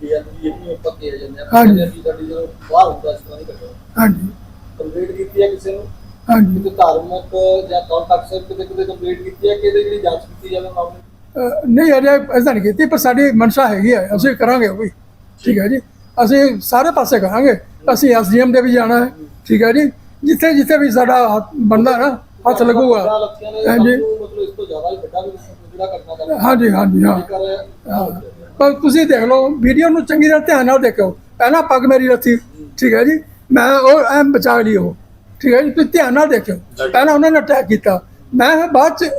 ਬੇਅਦਬੀ ਜਿਹੜੀ ਆਪਾਂ ਕਿਹਾ ਜਾਂਦੇ ਆ ਹਾਂਜੀ। ਬੇਅਦਬੀ ਸਾਡੀ ਜਦੋਂ ਬਾਹਰ ਹੁੰਦਾ ਇਸ ਤਰ੍ਹਾਂ ਨਹੀਂ ਕਰਦਾ ਹਾਂਜੀ। ਕੰਪਲੀਟ ਕੀਤੀ ਹੈ ਕਿਸੇ ਨੂੰ? ਹਾਂਜੀ। ਕਿਤੇ ਧਾਰਮਿਕ ਜਾਂ ਅਕਾਊਂਟ ਤੱਕ ਸੇ ਕਿਤੇ ਕਿਤੇ ਕੰਪਲੀਟ ਕੀਤੀ ਹੈ ਕਿ ਇਹਦੀ ਜਿਹੜੀ ਜਾਂਚ ਕੀਤੀ ਜਾਵੇ ਮਾਮਲੇ ਅਹ ਨਹੀਂ ਅਜੇ ਐਸਾ ਨਹੀਂ ਕੀਤੀ ਪਰ ਸਾਡੀ ਮਨਸ਼ਾ ਹੈਗੀ ਹੈ। ਅਸੀਂ ਕਰਾਂਗੇ ਉਹ ਵੀ। ਠੀਕ। ਹੈ ਜੀ। ਅਸੀਂ ਸਾਰੇ ਪਾਸੇ ਕਰਾਂਗੇ। ਅਸੀਂ ਐਸਡੀਐਮ ਦੇ ਵੀ ਜਾਣਾ ਹੈ। ਠੀਕ ਹੈ ਜੀ। ਜਿੱਥੇ ਜਿੱਥੇ ਵੀ ਸਾਡਾ ਹੱਥ ਬਣਦਾ ਨਾ ਹੱਥ ਲੱਗੂਗਾ। ਲੱਖੀਆਂ ਨੇ ਹਾਂਜੀ। ਸਾਨੂੰ ਮਤਲਬ ਇਸ ਤੋਂ ਜ਼ਿਆਦਾ ਹੀ ਵੱਡਾ ਵੀ ਜਿਹੜਾ ਕਰਨਾ ਚਾਹੁੰਦਾ ਹਾਂਜੀ ਹਾਂਜੀ ਹਾਂ। ਜੇਕਰ ਹਾਂ। ਪਰ ਤੁਸੀਂ ਦੇਖ ਲਓ ਵੀਡੀਓ ਨੂੰ ਚੰਗੀ ਤਰ੍ਹਾਂ ਧਿਆਨ ਨਾਲ ਦੇਖੋ ਪਹਿਲਾਂ ਪੱਗ ਮੇਰੀ ਰੱਖੀ ਠੀਕ ਹੈ ਜੀ? ਮੈਂ ਉਹ ਐ ਬਚਾ ਲਈ ਉਹ ਠੀਕ ਹੈ ਜੀ? ਤੁਸੀਂ ਧਿਆਨ ਨਾਲ ਦੇਖਿਓ। ਪਹਿਲਾਂ ਉਹਨਾਂ ਨੇ ਅਟੈਕ ਕੀਤਾ। ਮੈਂ ਬਾਅਦ ਚ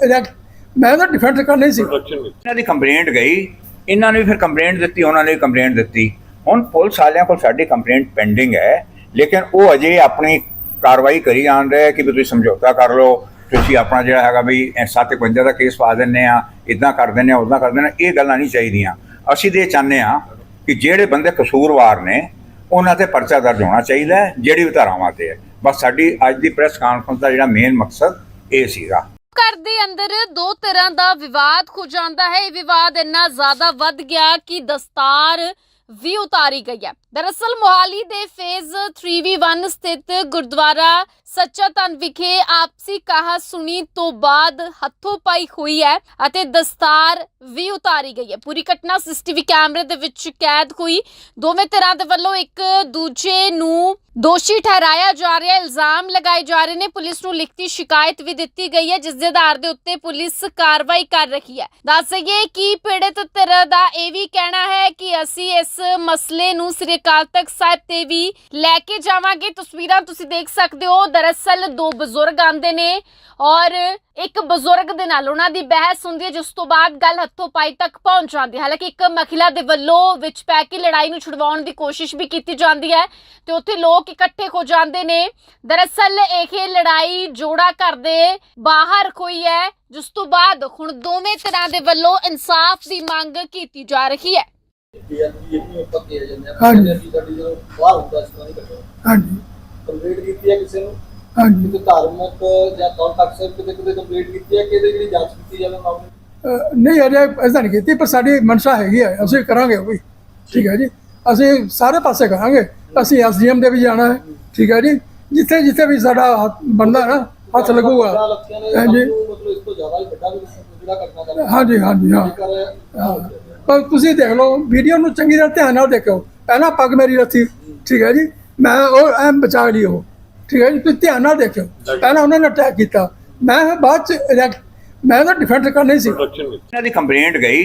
ਮੈਂ ਤਾਂ ਡਿਫੈਂਸ ਕਰਨਾ ਸੀ। ਇਹਨਾਂ ਦੀ ਕੰਪਲੇਂਟ ਗਈ। ਇਹਨਾਂ ਨੇ ਫਿਰ ਕੰਪਲੇਂਟ ਦਿੱਤੀ ਉਹਨਾਂ ਨੇ ਵੀ ਕੰਪਲੇਂਟ ਦਿੱਤੀ। ਹੁਣ ਪੁਲਿਸ ਵਾਲਿਆਂ ਕੋਲ ਸਾਡੀ ਕੰਪਲੇਂਟ ਪੈਂਡਿੰਗ ਹੈ। ਲੇਕਿਨ ਉਹ ਅਜੇ ਆਪਣੀ ਕਾਰਵਾਈ ਕਰੀ ਜਾਣ ਰਹੇ ਕਿ ਵੀ ਤੁਸੀਂ ਸਮਝੌਤਾ ਕਰ ਲਓ। ਤੁਸੀਂ ਆਪਣਾ ਜਿਹੜਾ ਹੈਗਾ ਵੀ 751 ਦਾ ਕੇਸ ਪਾ ਦਿੰਨੇ ਆ ਇਦਾਂ ਕਰ ਦਿੰਨੇ ਆ ਉਦਾਂ ਕਰ ਦਿੰਨੇ ਆ, ਇਹ ਗੱਲਾਂ ਨਹੀਂ ਚਾਹੀਦੀਆਂ। ਅਸੀਂ ਇਹ ਚਾਹੁੰਦੇ ਆ ਕਿ ਜਿਹੜੇ ਬੰਦੇ ਕਸੂਰਵਾਰ ਨੇ, ਉਹਨਾਂ ਤੇ ਪਰਚਾ ਦਰਜ ਹੋਣਾ ਚਾਹੀਦਾ ਹੈ, ਜਿਹੜੀ ਵੀ ਧਾਰਾਵਾਂ ਤੇ ਹੈ। ਬਸ ਸਾਡੀ ਅੱਜ ਦੀ ਪ੍ਰੈਸ ਕਾਨਫਰੰਸ ਦਾ ਜਿਹੜਾ ਮੇਨ ਮਕਸਦ ਇਹ ਸੀਗਾ। ਘਰ ਦੇ ਅੰਦਰ ਦੋ ਤਰ੍ਹਾਂ ਦਾ ਵਿਵਾਦ ਖੁ ਜਾਂਦਾ ਹੈ। ਇਹ ਵਿਵਾਦ ਇੰਨਾ ਜ਼ਿਆਦਾ ਵੱਧ ਗਿਆ ਕਿ ਦਸਤਾਰ ਵੀ ਉਤਾਰੀ ਗਈ ਹੈ। ਦਰਅਸਲ ਮੋਹਾਲੀ ਦੇ ਫੇਜ਼ 3v1 ਸਥਿਤ ਗੁਰਦੁਆਰਾ ਸੱਚਾ ਤਨ ਵਿਖੇ ਆਪਸੀ ਕਹਾ ਸੁਣੀ ਤੋਂ ਬਾਅਦ ਹੱਥੋਂ ਪਾਈ ਹੋਈ ਹੈ ਅਤੇ ਦਸਤਾਰ ਵੀ ਉਤਾਰੀ ਗਈ ਹੈ। ਪੂਰੀ ਘਟਨਾ ਸੀਸੀਟੀਵੀ ਕੈਮਰੇ ਦੇ ਵਿੱਚ ਕੈਦ ਹੋਈ। ਦੋਵੇਂ ਤਰ੍ਹਾਂ ਦੇ ਵੱਲੋਂ ਇੱਕ ਦੂਜੇ ਨੂੰ ਦੋਸ਼ੀ ਠਹਿਰਾਇਆ ਜਾ ਰਿਹਾ ਇਲਜ਼ਾਮ ਲਗਾਏ ਜਾ ਰਹੇ ਨੇ। ਪੁਲਿਸ ਨੂੰ ਲਿਖਤੀ ਸ਼ਿਕਾਇਤ ਵੀ ਦਿੱਤੀ ਗਈ ਹੈ, ਜਿਸ ਦੇ ਆਧਾਰ ਦੇ ਉੱਤੇ ਪੁਲਿਸ ਕਾਰਵਾਈ ਕਰ ਰਹੀ ਹੈ। ਦੱਸ ਦਈਏ ਕਿ ਪੀੜਤ ਧਿਰ ਦਾ ਇਹ ਵੀ ਕਹਿਣਾ ਹੈ ਕਿ ਅਸੀਂ ਇਸ ਮਸਲੇ ਨੂੰ ਸ੍ਰੀ ਅਕਾਲ ਤਖਤ ਸਾਹਿਬ ਤੇ ਵੀ ਲੈ ਕੇ ਜਾਵਾਂਗੇ। ਤਸਵੀਰਾਂ ਤੁਸੀਂ ਦੇਖ ਸਕਦੇ ਹੋ। ਦਰਅਸਲ ਦੋ ਬਜ਼ੁਰਗ ਆਂਦੇ ਨੇ ਔਰ ਇੱਕ ਬਜ਼ੁਰਗ ਦੇ ਨਾਲ ਉਹਨਾਂ ਦੀ ਬਹਿਸ ਹੁੰਦੀ ਹੈ, ਜਿਸ ਤੋਂ ਬਾਅਦ ਗੱਲ ਹੱਥੋਂ ਪਾਈ ਤੱਕ ਪਹੁੰਚ ਜਾਂਦੀ ਹੈ। ਹਾਲਾਂਕਿ ਇੱਕ ਮਹਿਲਾ ਦੇ ਵੱਲੋਂ ਵਿੱਚ ਪੈ ਕੇ ਲੜਾਈ ਨੂੰ ਛੁਡਵਾਉਣ ਦੀ ਕੋਸ਼ਿਸ਼ ਵੀ ਕੀਤੀ ਜਾਂਦੀ ਹੈ ਤੇ ਉੱਥੇ ਲੋਕ ਇਕੱਠੇ ਹੋ ਜਾਂਦੇ ਨੇ। ਦਰਅਸਲ ਇਹ ਲੜਾਈ ਜੋੜਾ ਘਰ ਦੇ ਬਾਹਰ ਹੋਈ ਹੈ, ਜਿਸ ਤੋਂ ਬਾਅਦ ਹੁਣ ਦੋਵੇਂ ਤਰ੍ਹਾਂ ਦੇ ਵੱਲੋਂ ਇਨਸਾਫ ਦੀ ਮੰਗ ਕੀਤੀ ਜਾ ਰਹੀ ਹੈ। ਇਹ ਵੀ ਜਾਂਦਾ ਹਾਂਜੀ। ਪੀਐਨਜੀ ਸਾਡੀ ਜਦੋਂ ਬਾਹਰ ਹੁੰਦਾ ਇਸ ਤਰ੍ਹਾਂ ਨਹੀਂ ਕਰਦਾ ਹਾਂਜੀ। ਕੰਪਲੀਟ ਕੀਤੀ ਹੈ ਕਿਸੇ ਨੂੰ? ਹਾਂਜੀ। ਕਿਤੇ ਧਾਰਮਿਕ ਜਾਂ ਅਕਾਊਂਟ ਤੱਕ ਸੇ ਕਿਤੇ ਕਿਤੇ ਕੰਪਲੀਟ ਕੀਤੀ ਹੈ ਕਿ ਇਹਦੀ ਜਿਹੜੀ ਜਾਂਚ ਕੀਤੀ ਜਾਵੇ ਮਾਮਲੇ ਅਹ ਨਹੀਂ ਅਜੇ ਐਸਾ ਨਹੀਂ ਕੀਤੀ ਪਰ ਸਾਡੀ ਮਨਸ਼ਾ ਹੈਗੀ ਹੈ। ਅਸੀਂ ਕਰਾਂਗੇ ਉਹ ਵੀ। ਠੀਕ ਹੈ ਜੀ। ਅਸੀਂ ਸਾਰੇ ਪਾਸੇ ਕਰਾਂਗੇ। ਅਸੀਂ ਐਸਡੀਐਮ ਦੇ ਵੀ ਜਾਣਾ ਹੈ। ਠੀਕ ਹੈ ਜੀ। ਜਿੱਥੇ ਜਿੱਥੇ ਵੀ ਸਾਡਾ ਹੱਥ ਬਣਦਾ ਨਾ ਹੱਥ ਲੱਗੂਗਾ। ਲੱਖੀਆਂ ਨੇ ਹਾਂਜੀ। ਸਾਨੂੰ ਮਤਲਬ ਇਸ ਤੋਂ ਜ਼ਿਆਦਾ ਹੀ ਵੱਡਾ ਵੀ ਜਿਹੜਾ ਕਰਨਾ ਚਾਹੁੰਦਾ ਹਾਂਜੀ ਹਾਂਜੀ ਹਾਂ। ਜੇਕਰ ਹਾਂ। ਪਰ ਤੁਸੀਂ ਦੇਖ ਲਓ ਵੀਡੀਓ ਨੂੰ ਚੰਗੀ ਤਰ੍ਹਾਂ ਧਿਆਨ ਨਾਲ ਦੇਖੋ ਪਹਿਲਾਂ ਪੱਗ ਮੇਰੀ ਰੱਖੀ ਠੀਕ ਹੈ ਜੀ? ਮੈਂ ਉਹ ਐ ਬਚਾ ਲਈ ਉਹ ਠੀਕ ਹੈ ਜੀ? ਤੁਸੀਂ ਧਿਆਨ ਨਾਲ ਦੇਖਿਓ। ਪਹਿਲਾਂ ਉਹਨਾਂ ਨੇ ਅਟੈਕ ਕੀਤਾ। ਮੈਂ ਬਾਅਦ ਚ ਮੈਂ ਤਾਂ ਡਿਫੈਂਸ ਕਰਨਾ ਹੀ ਸੀ ਇਹਨਾਂ ਦੀ ਕੰਪਲੇਂਟ ਗਈ।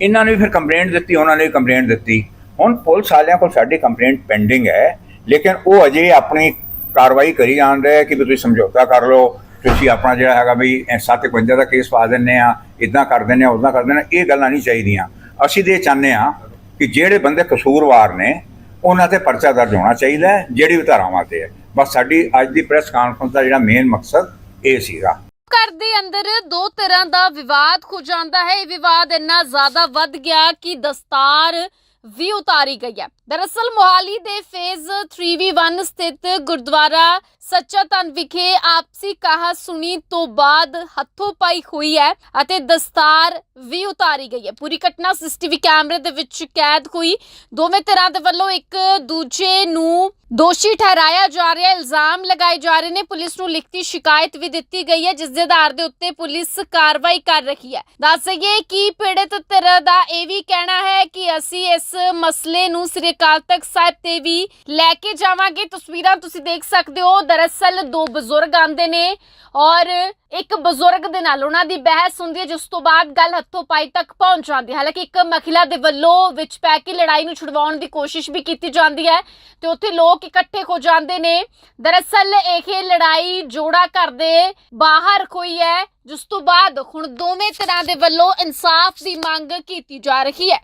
ਇਹਨਾਂ ਨੇ ਵੀ ਫਿਰ ਕੰਪਲੇਂਟ ਦਿੱਤੀ ਉਹਨਾਂ ਨੇ ਵੀ ਕੰਪਲੇਂਟ ਦਿੱਤੀ। ਹੁਣ ਪੁਲਿਸ ਵਾਲਿਆਂ ਕੋਲ ਸਾਡੀ ਕੰਪਲੇਂਟ ਪੈਂਡਿੰਗ ਹੈ। ਲੇਕਿਨ ਉਹ ਅਜੇ ਆਪਣੀ ਕਾਰਵਾਈ ਕਰੀ ਜਾਣ ਰਹੇ ਕਿ ਵੀ ਤੁਸੀਂ ਸਮਝੌਤਾ ਕਰ ਲਓ ਤੁਸੀਂ ਆਪਣਾ ਜਿਹੜਾ ਹੈਗਾ ਵੀ 751 ਦਾ ਕੇਸ ਪਾ ਦਿੰਨੇ ਆ ਇਦਾਂ ਕਰ ਦਿੰਨੇ ਆ ਉਦਾਂ ਕਰ ਦਿੰਨੇ ਆ, ਇਹ ਗੱਲਾਂ ਨਹੀਂ ਚਾਹੀਦੀਆਂ। ਅਸੀਂ ਇਹ ਚਾਹੁੰਦੇ ਆ ਕਿ ਜਿਹੜੇ ਬੰਦੇ ਕਸੂਰਵਾਰ ਨੇ, ਉਹਨਾਂ ਤੇ ਪਰਚਾ ਦਰਜ ਹੋਣਾ ਚਾਹੀਦਾ ਹੈ, ਜਿਹੜੀ ਵੀ ਧਾਰਾਵਾਂ ਤੇ ਹੈ। ਬਸ ਸਾਡੀ ਅੱਜ ਦੀ ਪ੍ਰੈਸ ਕਾਨਫਰੰਸ ਦਾ ਜਿਹੜਾ ਮੇਨ ਮਕਸਦ ਇਹ ਸੀਗਾ। ਘਰ ਦੇ ਅੰਦਰ ਦੋ ਤਰ੍ਹਾਂ ਦਾ ਵਿਵਾਦ ਖੁ ਜਾਂਦਾ ਹੈ। ਇਹ ਵਿਵਾਦ ਇੰਨਾ ਜ਼ਿਆਦਾ ਵੱਧ ਗਿਆ ਕਿ ਦਸਤਾਰ ਵੀ ਉਤਾਰੀ ਗਈ ਹੈ। ਦਰਅਸਲ ਮੋਹਾਲੀ ਦੇ ਫੇਜ਼ 3v1 ਸਥਿਤ ਗੁਰਦੁਆਰਾ ਸੱਚਾ ਤਨ ਵਿਖੇ ਆਪਸੀ ਕਹਾ ਸੁਣੀ ਤੋਂ ਬਾਅਦ ਹੱਥੋਂ ਪਾਈ ਹੋਈ ਹੈ ਅਤੇ ਦਸਤਾਰ ਵੀ ਉਤਾਰੀ ਗਈ ਹੈ। ਪੂਰੀ ਘਟਨਾ ਸੀਸੀਟੀਵੀ ਕੈਮਰੇ ਦੇ ਵਿੱਚ ਕੈਦ ਹੋਈ। ਦੋਵੇਂ ਧਿਰਾਂ ਦੇ ਵੱਲੋਂ ਇੱਕ ਦੂਜੇ ਨੂੰ ਦੋਸ਼ੀ ਠਹਿਰਾਇਆ ਜਾ ਰਿਹਾ ਇਲਜ਼ਾਮ ਲਗਾਏ ਜਾ ਰਹੇ ਨੇ। ਪੁਲਿਸ ਨੂੰ ਲਿਖਤੀ ਸ਼ਿਕਾਇਤ ਵੀ ਦਿੱਤੀ ਗਈ ਹੈ, ਜਿਸ ਦੇ ਆਧਾਰ ਦੇ ਉੱਤੇ ਪੁਲਿਸ ਕਾਰਵਾਈ ਕਰ ਰਹੀ ਹੈ। ਦੱਸ ਦਈਏ ਕਿ ਪੀੜਤ ਧਿਰ ਦਾ ਇਹ ਵੀ ਕਹਿਣਾ ਹੈ ਕਿ ਅਸੀਂ ਇਸ ਮਸਲੇ ਨੂੰ ਸ੍ਰੀ ਅਕਾਲ ਤਖਤ ਸਾਹਿਬ ਤੇ ਵੀ ਲੈ ਕੇ ਜਾਵਾਂਗੇ। ਤਸਵੀਰਾਂ ਤੁਸੀਂ ਦੇਖ ਸਕਦੇ ਹੋ। ਦਰਅਸਲ ਦੋ ਬਜ਼ੁਰਗ ਆਂਦੇ ਨੇ ਔਰ ਇੱਕ ਬਜ਼ੁਰਗ ਦੇ ਨਾਲ ਉਹਨਾਂ ਦੀ ਬਹਿਸ ਹੁੰਦੀ ਹੈ, ਜਿਸ ਤੋਂ ਬਾਅਦ ਗੱਲ ਹੱਥੋਂ ਪਾਈ ਤੱਕ ਪਹੁੰਚ ਜਾਂਦੀ ਹੈ। ਹਾਲਾਂਕਿ ਇੱਕ ਮਹਿਲਾ ਦੇ ਵੱਲੋਂ ਵਿੱਚ ਪੈ ਕੇ ਲੜਾਈ ਨੂੰ ਛੁਡਵਾਉਣ ਦੀ ਕੋਸ਼ਿਸ਼ ਵੀ ਕੀਤੀ ਜਾਂਦੀ ਹੈ ਤੇ ਉੱਥੇ ਲੋਕ ਇਕੱਠੇ ਹੋ ਜਾਂਦੇ ਨੇ। ਦਰਅਸਲ ਇਹ ਲੜਾਈ ਜੋੜਾ ਘਰ ਦੇ ਬਾਹਰ ਹੋਈ ਹੈ ਜਿਸ ਤੋਂ ਬਾਅਦ ਹੁਣ ਦੋਵੇਂ ਤਰ੍ਹਾਂ ਦੇ ਵੱਲੋਂ ਇਨਸਾਫ ਦੀ ਮੰਗ ਕੀਤੀ ਜਾ ਰਹੀ ਹੈ।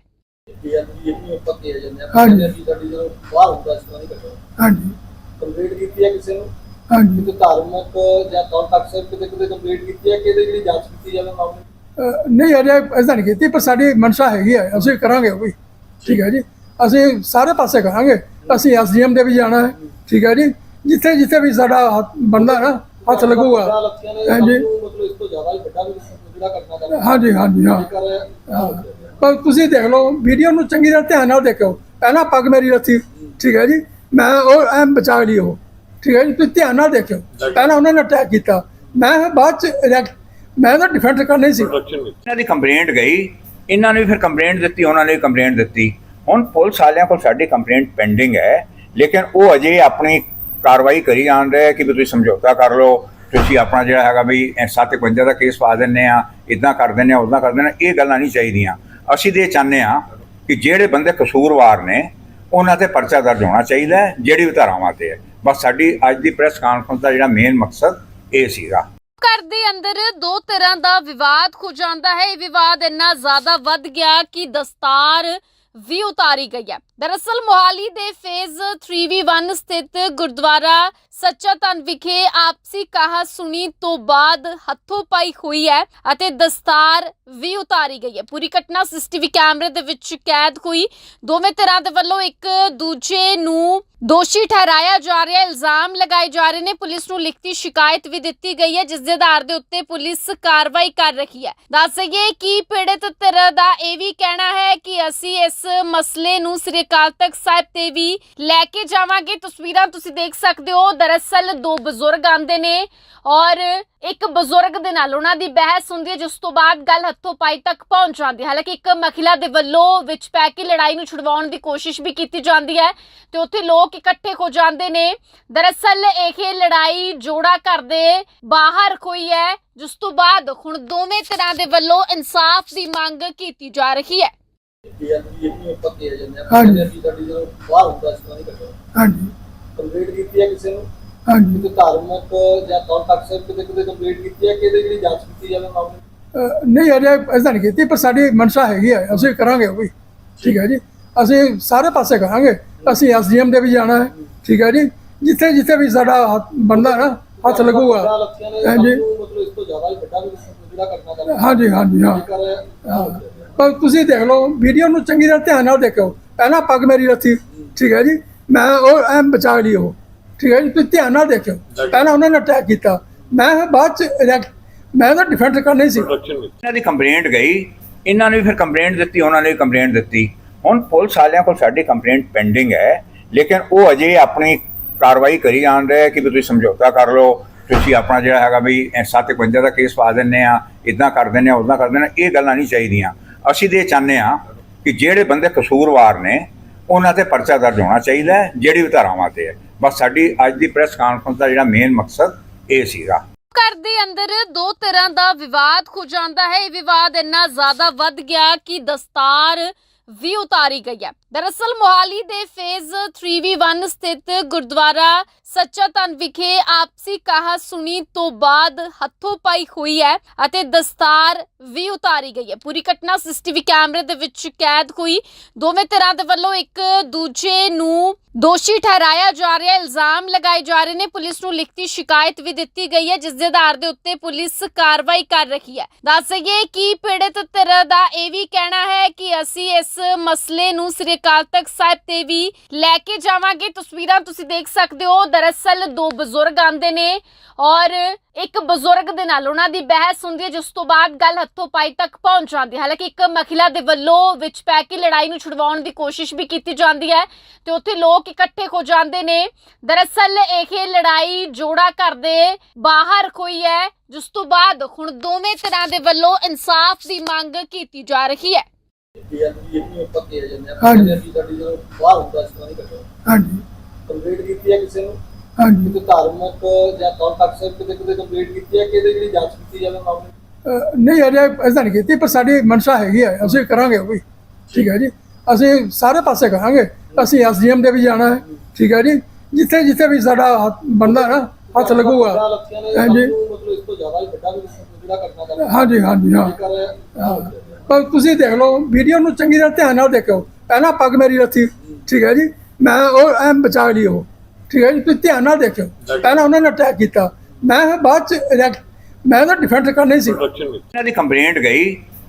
ਹਾਂਜੀ। ਨਹੀਂ ਕਰਦਾ ਹਾਂਜੀ। ਕੰਪਲੀਟ ਕੀਤੀ ਹੈ ਕਿਸੇ ਨੂੰ? ਹਾਂਜੀ। ਕਿਤੇ ਧਾਰਮਿਕ ਜਾਂ ਅਕਾਊਂਟ ਤੱਕ ਸੇ ਕਿਤੇ ਕਿਤੇ ਕੰਪਲੀਟ ਕੀਤੀ ਹੈ ਕਿ ਇਹਦੀ ਜਿਹੜੀ ਜਾਂਚ ਕੀਤੀ ਜਾਵੇ ਮਾਮਲੇ ਅਹ ਨਹੀਂ ਅਜੇ ਐਸਾ ਨਹੀਂ ਕੀਤੀ ਪਰ ਸਾਡੀ ਮਨਸ਼ਾ ਹੈਗੀ ਹੈ। ਅਸੀਂ ਕਰਾਂਗੇ ਉਹ ਵੀ। ਠੀਕ ਹੈ ਜੀ। ਅਸੀਂ ਸਾਰੇ ਪਾਸੇ ਕਰਾਂਗੇ। ਅਸੀਂ ਐਸਡੀਐਮ ਦੇ ਵੀ ਜਾਣਾ ਹੈ ਠੀਕ ਹੈ ਜੀ? ਜਿੱਥੇ ਜਿੱਥੇ ਵੀ ਸਾਡਾ ਹੱਥ ਬਣਦਾ ਨਾ ਹੱਥ ਲੱਗੂਗਾ। ਹਾਂਜੀ। ਹਾਂਜੀ ਹਾਂਜੀ ਹਾਂ। ਪਰ ਤੁਸੀਂ ਦੇਖ ਲਓ ਵੀਡੀਓ ਨੂੰ ਚੰਗੀ ਤਰ੍ਹਾਂ ਧਿਆਨ ਨਾਲ ਦੇਖੋ ਪਹਿਲਾਂ ਪੱਗ ਮੇਰੀ ਰੱਖੀ ਠੀਕ ਹੈ ਜੀ? ਮੈਂ ਉਹ ਐ ਬਚਾ ਲਈ ਉਹ ਠੀਕ ਹੈ ਜੀ? ਤੁਸੀਂ ਧਿਆਨ ਨਾਲ ਦੇਖਿਓ। ਪਹਿਲਾਂ ਉਹਨਾਂ ਨੇ ਅਟੈਕ ਕੀਤਾ। ਮੈਂ ਬਾਅਦ ਚ ਮੈਂ ਤਾਂ ਡਿਫੈਂਸ ਕਰਨਾ ਹੀ ਸੀ। ਇਹਨਾਂ ਦੀ ਕੰਪਲੇਂਟ ਗਈ। ਇਹਨਾਂ ਨੇ ਵੀ ਫਿਰ ਕੰਪਲੇਂਟ ਦਿੱਤੀ ਉਹਨਾਂ ਨੇ ਵੀ ਕੰਪਲੇਂਟ ਦਿੱਤੀ। ਹੁਣ ਪੁਲਿਸ ਵਾਲਿਆਂ ਕੋਲ ਸਾਡੀ ਕੰਪਲੇਂਟ ਪੈਂਡਿੰਗ ਹੈ, ਲੇਕਿਨ ਉਹ ਅਜੇ ਆਪਣੀ ਕਾਰਵਾਈ ਕਰੀ ਜਾਣ ਰਹੇ ਹੈ ਕਿ ਵੀ ਤੁਸੀਂ ਸਮਝੌਤਾ ਕਰ ਲਓ, ਤੁਸੀਂ ਆਪਣਾ ਜਿਹੜਾ ਹੈਗਾ ਵੀ 751 ਦਾ ਕੇਸ ਪਾ ਦਿੰਨੇ ਆ ਇਦਾਂ ਕਰ ਦਿੰਨੇ ਆ ਉਦਾਂ ਕਰ ਦਿੰਨੇ ਇਹ ਗੱਲਾਂ ਨਹੀਂ ਚਾਹੀਦੀਆਂ। ਅਸੀਂ ਇਹ ਚਾਹੁੰਦੇ ਆ ਕਿ ਜਿਹੜੇ ਬੰਦੇ ਕਸੂਰਵਾਰ ਨੇ, ਉਹਨਾਂ ਤੇ ਪਰਚਾ ਦਰਜ ਹੋਣਾ ਚਾਹੀਦਾ ਜਿਹੜੀ ਵੀ ਧਾਰਾਵਾਂ ਤੇ ਹੈ। ਬਸ ਸਾਡੀ ਅੱਜ ਦੀ ਪ੍ਰੈਸ ਕਾਨਫਰੰਸ ਦਾ ਜਿਹੜਾ ਮੇਨ ਮਕਸਦ ਇਹ ਸੀਗਾ। ਘਰ ਦੇ ਅੰਦਰ ਦੋ ਤਰ੍ਹਾਂ ਦਾ ਵਿਵਾਦ ਹੋ ਜਾਂਦਾ ਹੈ। ਇਹ ਵਿਵਾਦ ਇੰਨਾ ਜ਼ਿਆਦਾ ਵੱਧ ਗਿਆ ਕਿ ਦਸਤਾਰ ਵੀ ਉਤਾਰੀ ਗਈ ਹੈ ਦਰਅਸਲ ਮੋਹਾਲੀ ਦੇ ਫੇਜ਼ 3v1 ਸਥਿਤ ਗੁਰਦੁਆਰਾ ਸੱਚਾ ਧਨ ਵਿਖੇ ਆਪਸੀ ਕਹਾ ਸੁਣੀ ਤੋਂ ਬਾਅਦ ਹੱਥੋਂ ਪਾਈ ਹੋਈ ਹੈ ਅਤੇ ਦਸਤਾਰ ਵੀ ਉਤਾਰੀ ਗਈ ਹੈ। ਪੂਰੀ ਘਟਨਾ ਸੀਸੀਟੀਵੀ ਕੈਮਰੇ ਦੇ ਵਿੱਚ ਕੈਦ ਹੋਈ। ਦੋਵੇਂ ਤਰ੍ਹਾਂ ਦੇ ਵੱਲੋਂ ਇੱਕ ਦੂਜੇ ਨੂੰ ਦੋਸ਼ੀ ਠਹਿਰਾਇਆ ਜਾ ਰਿਹਾ ਇਲਜ਼ਾਮ ਲਗਾਏ ਜਾ ਰਹੇ ਨੇ। ਪੁਲਿਸ ਨੂੰ ਲਿਖਤੀ ਸ਼ਿਕਾਇਤ ਵੀ ਦਿੱਤੀ ਗਈ ਹੈ, ਜਿਸ ਦੇ ਆਧਾਰ ਦੇ ਉੱਤੇ ਪੁਲਿਸ ਕਾਰਵਾਈ ਕਰ ਰਹੀ ਹੈ। ਦੱਸ ਦਈਏ ਕਿ ਪੀੜਤ ਧਿਰ ਦਾ ਇਹ ਵੀ ਕਹਿਣਾ ਹੈ ਕਿ ਅਸੀਂ ਇਸ ਮਸਲੇ ਨੂੰ ਸ੍ਰੀ ਅਕਾਲ ਤਖਤ ਸਾਹਿਬ ਤੇ ਵੀ ਲੈ ਕੇ ਜਾਵਾਂਗੇ। ਤਸਵੀਰਾਂ ਤੁਸੀਂ ਦੇਖ ਸਕਦੇ ਹੋ। ਦਰਅਸਲ ਦੋ ਬਜ਼ੁਰਗ ਆਂਦੇ ਨੇ ਔਰ ਇੱਕ ਬਜ਼ੁਰਗ ਦੇ ਨਾਲ ਉਹਨਾਂ ਦੀ ਬਹਿਸ ਹੁੰਦੀ ਹੈ, ਜਿਸ ਤੋਂ ਬਾਅਦ ਗੱਲ ਹੱਥੋਂ ਪਾਈ ਤੱਕ ਪਹੁੰਚ ਜਾਂਦੀ ਹੈ। ਹਾਲਾਂਕਿ ਇੱਕ ਮਹਿਲਾ ਦੇ ਵੱਲੋਂ ਵਿੱਚ ਪੈ ਕੇ ਲੜਾਈ ਨੂੰ ਛੁਡਵਾਉਣ ਦੀ ਕੋਸ਼ਿਸ਼ ਵੀ ਕੀਤੀ ਜਾਂਦੀ ਹੈ ਤੇ ਉੱਥੇ ਲੋਕ ਇਕੱਠੇ ਹੋ ਜਾਂਦੇ ਨੇ। ਦਰਅਸਲ ਇਹ ਲੜਾਈ ਜੋੜਾ ਘਰ ਦੇ ਬਾਹਰ ਹੋਈ ਹੈ, ਜਿਸ ਤੋਂ ਬਾਅਦ ਹੁਣ ਦੋਵੇਂ ਤਰ੍ਹਾਂ ਦੇ ਵੱਲੋਂ ਇਨਸਾਫ ਦੀ ਮੰਗ ਕੀਤੀ ਜਾ ਰਹੀ ਹੈ। ਬੀਐਨਪੀ ਇਹ ਵੀ ਪੱਕੇ ਆ ਜਾਂਦੇ ਆ ਹਾਂਜੀ। ਬੀਐਨਪੀ ਸਾਡੀ ਜਦੋਂ ਬਾਹਰ ਹੁੰਦਾ ਇਸ ਤਰ੍ਹਾਂ ਦੀ ਘਟਨਾ। ਹਾਂਜੀ। ਕੰਪਲੀਟ ਕੀਤੀ ਹੈ ਕਿਸੇ ਨੂੰ? ਹਾਂਜੀ। ਕਿਤੇ ਧਾਰਮਿਕ ਜਾਂ ਕੌਣ ਤੱਕ ਸੇ ਕਿਤੇ ਕਿਤੇ ਕੰਪਲੀਟ ਕੀਤੀ ਹੈ ਕਿ ਇਹਦੀ ਜਿਹੜੀ ਜਾਂਚ ਕੀਤੀ ਜਾਵੇ ਮਾਮਲੇ ਦੀ? ਅਹ ਨਹੀਂ ਅਜੇ ਐਸਾ ਨਹੀਂ ਕੀਤੀ ਪਰ ਸਾਡੀ ਮਨਸ਼ਾ ਹੈਗੀ ਹੈ ਅਸੀਂ ਕਰਾਂਗੇ ਉਹ ਵੀ। ਠੀਕ ਹੈ ਜੀ। ਅਸੀਂ ਸਾਰੇ ਪਾਸੇ ਕਰਾਂਗੇ। ਅਸੀਂ ਐਸਡੀਐਮ ਦੇ ਵੀ ਜਾਣਾ ਹੈ। ਠੀਕ ਹੈ ਜੀ। ਜਿੱਥੇ ਜਿੱਥੇ ਵੀ ਸਾਡਾ ਹੱਥ ਬਣਦਾ ਨਾ ਹੱਥ ਲੱਗੂਗਾ। ਲੱਖਿਆਂ ਨੇ ਹਾਂਜੀ। ਸਾਨੂੰ ਮਤਲਬ ਇਸ ਤੋਂ ਜ਼ਿਆਦਾ ਹੀ ਵੱਡਾ ਵੀ ਜਿਹੜਾ ਕਰਨਾ ਕਰਨਾ ਹਾਂਜੀ ਹਾਂਜੀ ਹਾਂ। ਹਾਂ। ਪਰ ਤੁਸੀਂ ਦੇਖ ਲਓ ਵੀਡੀਓ ਨੂੰ ਚੰਗੀ ਤਰ੍ਹਾਂ ਧਿਆਨ ਨਾਲ ਦੇਖੋ ਪਹਿਲਾਂ ਪੱਗ ਮੇਰੀ ਰੱਥੀ ਠੀਕ ਹੈ ਜੀ? ਮੈਂ ਉਹ ਐਮ ਬਚਾ ਲਈ ਉਹ ਠੀਕ ਹੈ ਜੀ? ਤੁਸੀਂ ਧਿਆਨ ਨਾਲ ਦੇਖਿਓ। ਪਹਿਲਾਂ ਉਹਨਾਂ ਨੇ ਅਟੈਕ ਕੀਤਾ। ਮੈਂ ਬਾਅਦ ਚ ਮੈਂ ਤਾਂ ਡਿਫੈਂਸ ਕਰਨਾ ਹੀ ਸੀ ਇਹਨਾਂ ਦੀ ਕੰਪਲੇਂਟ ਗਈ। ਇਹਨਾਂ ਨੇ ਵੀ ਫਿਰ ਕੰਪਲੇਂਟ ਦਿੱਤੀ ਉਹਨਾਂ ਨੇ ਵੀ ਕੰਪਲੇਂਟ ਦਿੱਤੀ। ਹੁਣ ਪੁਲਿਸ ਵਾਲਿਆਂ ਕੋਲ ਸਾਡੀ ਕੰਪਲੇਂਟ ਪੈਂਡਿੰਗ ਹੈ। ਲੇਕਿਨ ਉਹ ਅਜੇ ਆਪਣੀ ਕਾਰਵਾਈ ਕਰੀ ਜਾਣ ਰਹੇ ਕਿ ਤੁਸੀਂ ਸਮਝੌਤਾ ਕਰ ਲਓ। ਤੁਸੀਂ ਆਪਣਾ ਜਿਹੜਾ ਹੈਗਾ ਵੀ 751 ਦਾ ਕੇਸ ਪਾ ਦਿੰਨੇ ਆ ਇਦਾਂ ਕਰ ਦਿੰਨੇ ਆ ਉਦਾਂ ਕਰ ਦਿੰਨੇ ਆ, ਇਹ ਗੱਲਾਂ ਨਹੀਂ ਚਾਹੀਦੀਆਂ। ਅਸੀਂ ਇਹ ਚਾਹੁੰਦੇ ਆ ਕਿ ਜਿਹੜੇ ਬੰਦੇ ਕਸੂਰਵਾਰ ਨੇ, ਉਹਨਾਂ ਤੇ ਪਰਚਾ ਦਰਜ ਹੋਣਾ ਚਾਹੀਦਾ ਹੈ, ਜਿਹੜੀ ਵੀ ਧਾਰਾਵਾਂ ਤੇ ਹੈ। ਬਸ ਸਾਡੀ ਅੱਜ ਦੀ ਪ੍ਰੈਸ ਕਾਨਫਰੰਸ ਦਾ ਜਿਹੜਾ ਮੇਨ ਮਕਸਦ ਇਹ ਸੀਗਾ। ਘਰ ਦੇ ਅੰਦਰ ਦੋ ਤਰ੍ਹਾਂ ਦਾ ਵਿਵਾਦ ਹੋ ਜਾਂਦਾ ਹੈ। ਇਹ ਵਿਵਾਦ ਇੰਨਾ ਜ਼ਿਆਦਾ ਵੱਧ ਗਿਆ ਕਿ ਦਸਤਾਰ ਵੀ ਉਤਾਰੀ ਗਈ ਹੈ। ਦਰਅਸਲ ਮੋਹਾਲੀ ਦੇ ਫੇਜ਼ 3v1 ਸਥਿਤ ਗੁਰਦੁਆਰਾ ਸੱਚਾ ਧਨ ਵਿਖੇ ਆਪਸੀ ਕਹਾ ਸੁਣੀ ਤੋਂ ਬਾਅਦ ਹੱਥੋਂ ਪਾਈ ਹੋਈ ਹੈ ਅਤੇ ਦਸਤਾਰ ਵੀ ਉਤਾਰੀ ਗਈ ਹੈ। ਪੂਰੀ ਘਟਨਾ ਸੀਸੀਟੀਵੀ ਕੈਮਰੇ ਦੇ ਵਿੱਚ ਕੈਦ ਹੋਈ। ਦੋਵੇਂ ਤਰ੍ਹਾਂ ਦੇ ਵੱਲੋਂ ਇੱਕ ਦੂਜੇ ਨੂੰ ਦੋਸ਼ੀ ਠਹਿਰਾਇਆ ਜਾ ਰਿਹਾ ਇਲਜ਼ਾਮ ਲਗਾਏ ਜਾ ਰਹੇ ਨੇ। ਪੁਲਿਸ ਨੂੰ ਲਿਖਤੀ ਸ਼ਿਕਾਇਤ ਵੀ ਦਿੱਤੀ ਗਈ ਹੈ, ਜਿਸ ਦੇ ਆਧਾਰ ਦੇ ਉੱਤੇ ਪੁਲਿਸ ਕਾਰਵਾਈ ਕਰ ਰਹੀ ਹੈ। ਦੱਸ ਦਈਏ ਕਿ ਪੀੜਤ ਧਿਰ ਦਾ ਇਹ ਵੀ ਕਹਿਣਾ ਹੈ ਕਿ ਅਸੀਂ ਇਸ ਮਸਲੇ ਨੂੰ ਸ੍ਰੀ ਅਕਾਲ ਤਖਤ ਸਾਹਿਬ ਤੇ ਵੀ ਲੈ ਕੇ ਜਾਵਾਂਗੇ। ਤਸਵੀਰਾਂ ਤੁਸੀਂ ਦੇਖ ਸਕਦੇ ਹੋ। ਦਰਅਸਲ ਦੋ ਬਜ਼ੁਰਗ ਆਂਦੇ ਨੇ ਔਰ ਇੱਕ ਬਜ਼ੁਰਗ ਦੇ ਨਾਲ ਉਹਨਾਂ ਦੀ ਬਹਿਸ ਹੁੰਦੀ ਹੈ, ਜਿਸ ਤੋਂ ਬਾਅਦ ਗੱਲ ਹੱਥੋਂ ਪਾਈ ਤੱਕ ਪਹੁੰਚ ਜਾਂਦੀ ਹੈ। ਹਾਲਾਂਕਿ ਇੱਕ ਮਹਿਲਾ ਦੇ ਵੱਲੋਂ ਵਿੱਚ ਪੈ ਕੇ ਲੜਾਈ ਨੂੰ ਛੁਡਵਾਉਣ ਦੀ ਕੋਸ਼ਿਸ਼ ਵੀ ਕੀਤੀ ਜਾਂਦੀ ਹੈ ਤੇ ਉੱਥੇ ਲੋਕ ਇਕੱਠੇ ਹੋ ਜਾਂਦੇ ਨੇ। ਦਰਅਸਲ ਇਹ ਲੜਾਈ ਜੋੜਾ ਘਰ ਦੇ ਬਾਹਰ ਹੋਈ ਹੈ, ਜਿਸ ਤੋਂ ਬਾਅਦ ਹੁਣ ਦੋਵੇਂ ਤਰ੍ਹਾਂ ਦੇ ਵੱਲੋਂ ਇਨਸਾਫ ਦੀ ਮੰਗ ਕੀਤੀ ਜਾ ਰਹੀ ਹੈ। ਬੀਐਨਪੀ ਇਹ ਵੀ ਪੱਕੇ ਆ ਜਾਂਦੇ ਆ ਹਾਂਜੀ। ਬੀਐਨਪੀ ਸਾਡੀ ਜਦੋਂ ਬਾਹਰ ਹੁੰਦਾ ਇਸ ਤਰ੍ਹਾਂ ਦੀ ਘਟਨਾ। ਹਾਂਜੀ। ਕੰਪਲੀਟ ਕੀਤੀ ਹੈ ਕਿਸੇ ਨੂੰ? ਹਾਂਜੀ। ਕਿਤੇ ਧਾਰਮਿਕ ਜਾਂ ਕੌਣ ਤੱਕ ਸੇ ਕਿਤੇ ਕਿਤੇ ਕੰਪਲੀਟ ਕੀਤੀ ਹੈ ਕਿ ਇਹਦੀ ਜਿਹੜੀ ਜਾਂਚ ਕੀਤੀ ਜਾਵੇ ਮਾਮਲੇ ਦੀ? ਅਹ ਨਹੀਂ ਅਜੇ ਐਸਾ ਨਹੀਂ ਕੀਤੀ ਪਰ ਸਾਡੀ ਮਨਸ਼ਾ ਹੈਗੀ ਹੈ। ਅਸੀਂ ਕਰਾਂਗੇ ਉਹ ਵੀ। ਠੀਕ ਹੈ ਜੀ। ਅਸੀਂ ਸਾਰੇ ਪਾਸੇ ਕਰਾਂਗੇ। ਅਸੀਂ ਐਸਡੀਐਮ ਦੇ ਵੀ ਜਾਣਾ ਹੈ। ਠੀਕ ਹੈ ਜੀ। ਜਿੱਥੇ ਜਿੱਥੇ ਵੀ ਸਾਡਾ ਹੱਥ ਬਣਦਾ ਨਾ ਹੱਥ ਲੱਗੂਗਾ। ਲੱਖਿਆਂ ਨੇ ਹਾਂਜੀ। ਸਾਨੂੰ ਮਤਲਬ ਇਸ ਤੋਂ ਜ਼ਿਆਦਾ ਹੀ ਵੱਡਾ ਵੀ ਜਿਹੜਾ ਕਰਨਾ ਕਰਨਾ ਹਾਂਜੀ ਹਾਂਜੀ ਹਾਂ। ਹਾਂ। ਪਰ ਤੁਸੀਂ ਦੇਖ ਲਓ ਵੀਡੀਓ ਨੂੰ ਚੰਗੀ ਤਰ੍ਹਾਂ ਧਿਆਨ ਨਾਲ ਦੇਖੋ ਪਹਿਲਾਂ ਪੱਗ ਮੇਰੀ ਰੱਥੀ ਠੀਕ ਹੈ ਜੀ? ਮੈਂ ਉਹ ਐਮ ਬਚਾ ਲਈ ਉਹ ਠੀਕ ਹੈ ਜੀ? ਤੁਸੀਂ ਧਿਆਨ ਨਾਲ ਦੇਖਿਓ। ਪਹਿਲਾਂ ਉਹਨਾਂ ਨੇ ਅਟੈਕ ਕੀਤਾ। ਮੈਂ ਬਾਅਦ ਚ ਮੈਂ ਤਾਂ ਡਿਫੈਂਸ ਕਰਨਾ ਹੀ ਸੀ ਇਹਨਾਂ ਦੀ ਕੰਪਲੇਂਟ ਗਈ।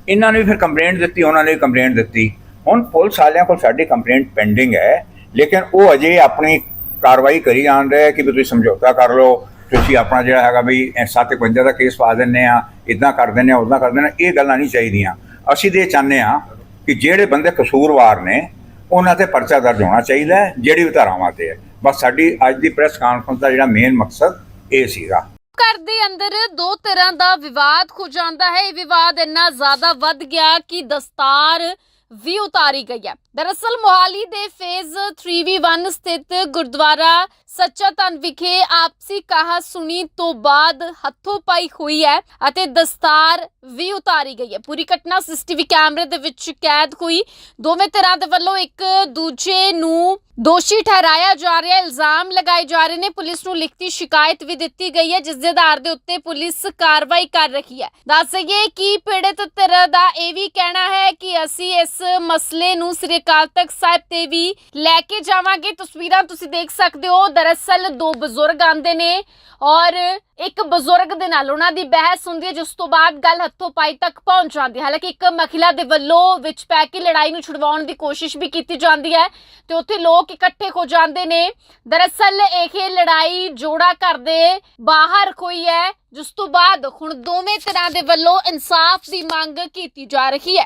ਇਹਨਾਂ ਨੇ ਫਿਰ ਕੰਪਲੇਂਟ ਦਿੱਤੀ ਉਹਨਾਂ ਨੇ ਵੀ ਕੰਪਲੇਂਟ ਦਿੱਤੀ। ਹੁਣ ਪੁਲਿਸ ਵਾਲਿਆਂ ਕੋਲ ਸਾਡੀ ਕੰਪਲੇਂਟ ਪੈਂਡਿੰਗ ਹੈ। ਲੇਕਿਨ ਉਹ ਅਜੇ ਆਪਣੀ ਕਾਰਵਾਈ ਕਰੀ ਜਾਣ ਰਹੇ ਕਿ ਵੀ ਤੁਸੀਂ ਸਮਝੌਤਾ ਕਰ ਲਓ ਤੁਸੀਂ ਆਪਣਾ ਜਿਹੜਾ ਹੈਗਾ ਵੀ 751 ਦਾ ਕੇਸ ਪਾ ਦਿੰਨੇ ਆ ਇਦਾਂ ਕਰ ਦਿੰਨੇ ਆ ਉਦਾਂ ਕਰ ਦਿੰਨੇ ਆ, ਇਹ ਗੱਲਾਂ ਨਹੀਂ ਚਾਹੀਦੀਆਂ। ਅਸੀਂ ਇਹ ਚਾਹੁੰਦੇ ਆ ਕਿ ਜਿਹੜੇ ਬੰਦੇ ਕਸੂਰਵਾਰ ਨੇ, ਉਹਨਾਂ ਤੇ ਪਰਚਾ ਦਰਜ ਹੋਣਾ ਚਾਹੀਦਾ ਹੈ, ਜਿਹੜੀ ਧਾਰਾਵਾਂ ਤੇ ਹੈ। ਬਸ ਸਾਡੀ ਅੱਜ ਦੀ ਪ੍ਰੈਸ ਕਾਨਫਰੰਸ ਦਾ ਜਿਹੜਾ ਮੇਨ ਮਕਸਦ ਇਹ ਸੀਗਾ। ਘਰ ਦੇ ਅੰਦਰ ਦੋ ਤਰ੍ਹਾਂ ਦਾ ਵਿਵਾਦ ਖੁ ਜਾਂਦਾ ਹੈ। ਇਹ ਵਿਵਾਦ ਇੰਨਾ ਜ਼ਿਆਦਾ ਵੱਧ ਗਿਆ ਕਿ ਦਸਤਾਰ ਵੀ ਉਤਾਰੀ ਗਈ ਹੈ। ਦਰਅਸਲ ਮੋਹਾਲੀ ਦੇ ਫੇਜ਼ 3v1 ਸਥਿਤ ਗੁਰਦੁਆਰਾ ਸੱਚਾ ਤਨ ਵਿਖੇ ਆਪਸੀ ਕਹਾ ਸੁਣੀ ਤੋਂ ਬਾਅਦ ਹੱਥੋਂ ਪਾਈ ਹੋਈ ਹੈ ਅਤੇ ਦਸਤਾਰ ਵੀ ਉਤਾਰੀ ਗਈ ਹੈ। ਪੂਰੀ ਘਟਨਾ ਸੀਸੀਟੀਵੀ ਕੈਮਰੇ ਦੇ ਵਿੱਚ ਕੈਦ ਹੋਈ। ਦੋਵੇਂ ਤਰ੍ਹਾਂ ਦੇ ਵੱਲੋਂ ਇੱਕ ਦੂਜੇ ਨੂੰ ਦੋਸ਼ੀ ਠਹਿਰਾਇਆ ਜਾ ਰਿਹਾ ਇਲਜ਼ਾਮ ਲਗਾਏ ਜਾ ਰਹੇ ਨੇ। ਪੁਲਿਸ ਨੂੰ ਲਿਖਤੀ ਸ਼ਿਕਾਇਤ ਵੀ ਦਿੱਤੀ ਗਈ ਹੈ, ਜਿਸ ਦੇ ਆਧਾਰ ਦੇ ਉੱਤੇ ਪੁਲਿਸ ਕਾਰਵਾਈ ਕਰ ਰਹੀ ਹੈ। ਦੱਸ ਦਈਏ ਕਿ ਪੀੜਤ ਧਿਰ ਦਾ ਇਹ ਵੀ ਕਹਿਣਾ ਹੈ ਕਿ ਅਸੀਂ ਇਸ ਮਸਲੇ ਨੂੰ ਸ੍ਰੀ ਅਕਾਲ ਤਖਤ ਸਾਹਿਬ ਤੇ ਵੀ ਲੈ ਕੇ ਜਾਵਾਂਗੇ। ਤਸਵੀਰਾਂ ਤੁਸੀਂ ਦੇਖ ਸਕਦੇ ਹੋ। ਦਰਅਸਲ ਦੋ ਬਜ਼ੁਰਗ ਆਂਦੇ ਨੇ ਔਰ ਇੱਕ ਬਜ਼ੁਰਗ ਦੇ ਨਾਲ ਉਹਨਾਂ ਦੀ ਬਹਿਸ ਹੁੰਦੀ ਹੈ, ਜਿਸ ਤੋਂ ਬਾਅਦ ਗੱਲ ਹੱਥੋਂ ਪਾਈ ਤੱਕ ਪਹੁੰਚ ਜਾਂਦੀ ਹੈ। ਹਾਲਾਂਕਿ ਇੱਕ ਮਹਿਲਾ ਦੇ ਵੱਲੋਂ ਵਿੱਚ ਪੈ ਕੇ ਲੜਾਈ ਨੂੰ ਛੁਡਵਾਉਣ ਦੀ ਕੋਸ਼ਿਸ਼ ਵੀ ਕੀਤੀ ਜਾਂਦੀ ਹੈ ਤੇ ਉੱਥੇ ਲੋਕ ਇਕੱਠੇ ਹੋ ਜਾਂਦੇ ਨੇ। ਦਰਅਸਲ ਇਹ ਲੜਾਈ ਜੋੜਾ ਘਰ ਦੇ ਬਾਹਰ ਹੋਈ ਹੈ, ਜਿਸ ਤੋਂ ਬਾਅਦ ਹੁਣ ਦੋਵੇਂ ਤਰ੍ਹਾਂ ਦੇ ਵੱਲੋਂ ਇਨਸਾਫ ਦੀ ਮੰਗ ਕੀਤੀ ਜਾ ਰਹੀ ਹੈ।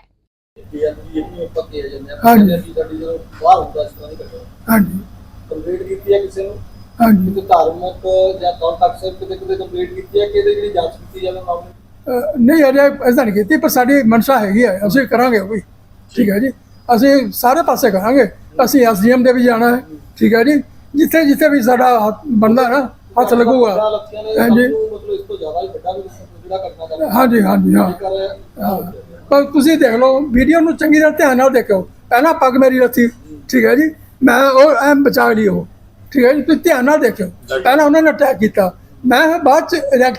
ਬੇਅਦਬੀ ਇਹਨੂੰ ਆਪਾਂ ਕਿਹਾ ਜਾਂਦਾ ਹੈ ਹਾਂਜੀ। ਬੇਅਦਬੀ ਸਾਡੀ ਜਦੋਂ ਬਾਹਰ ਹੁੰਦਾ ਇਸ ਤਰ੍ਹਾਂ ਦੀ ਘਟਨਾ। ਹਾਂਜੀ। ਕੰਪਲੀਟ ਕੀਤੀ ਹੈ ਕਿਸੇ ਨੂੰ? ਹਾਂਜੀ। ਕਿਸੇ ਧਾਰਮਿਕ ਜਾਂ ਕੌਣ ਤੱਕ ਸੇ ਕਿਤੇ ਕਿਤੇ ਕੰਪਲੀਟ ਕੀਤੀ ਹੈ ਕਿ ਇਹਦੀ ਜਿਹੜੀ ਜਾਂਚ ਕੀਤੀ ਜਾਵੇ ਮਾਮਲੇ ਅਹ ਨਹੀਂ ਅਜੇ ਐਸਾ ਨਹੀਂ ਕੀਤੀ ਪਰ ਸਾਡੀ ਮਨਸ਼ਾ ਹੈਗੀ ਹੈ। ਅਸੀਂ ਕਰਾਂਗੇ ਉਹ ਵੀ। ਠੀਕ ਹੈ ਜੀ। ਅਸੀਂ ਸਾਰੇ ਪਾਸੇ ਕਰਾਂਗੇ। ਅਸੀਂ ਐਸਡੀਐਮ ਦੇ ਵੀ ਜਾਣਾ ਹੈ। ਠੀਕ ਹੈ ਜੀ। ਜਿੱਥੇ ਜਿੱਥੇ ਵੀ ਸਾਡਾ ਹੱਥ ਬਣਦਾ ਨਾ ਹੱਥ ਲੱਗੂਗਾ। ਨੇ ਹਾਂਜੀ। ਸਾਨੂੰ ਮਤਲਬ ਇਸ ਤੋਂ ਜ਼ਿਆਦਾ ਹੀ ਵੱਡਾ ਵੀ ਜਿਹੜਾ ਕਰਨਾ ਚਾਹੁੰਦਾ ਹਾਂਜੀ ਹਾਂਜੀ ਹਾਂ। ਹਾਂ। ਪਰ ਤੁਸੀਂ ਦੇਖ ਲਓ ਵੀਡੀਓ ਨੂੰ ਚੰਗੀ ਤਰ੍ਹਾਂ ਧਿਆਨ ਨਾਲ ਦੇਖੋ ਪਹਿਲਾਂ ਪੱਗ ਮੇਰੀ ਰੱਖੀ ਠੀਕ ਹੈ ਜੀ? ਮੈਂ ਉਹ ਐ ਬਚਾ ਲਈ ਉਹ, ਠੀਕ ਹੈ ਜੀ? ਤੁਸੀਂ ਧਿਆਨ ਨਾਲ ਦੇਖਿਓ। ਪਹਿਲਾਂ ਉਹਨਾਂ ਨੇ ਅਟੈਕ ਕੀਤਾ। ਮੈਂ ਬਾਅਦ ਚ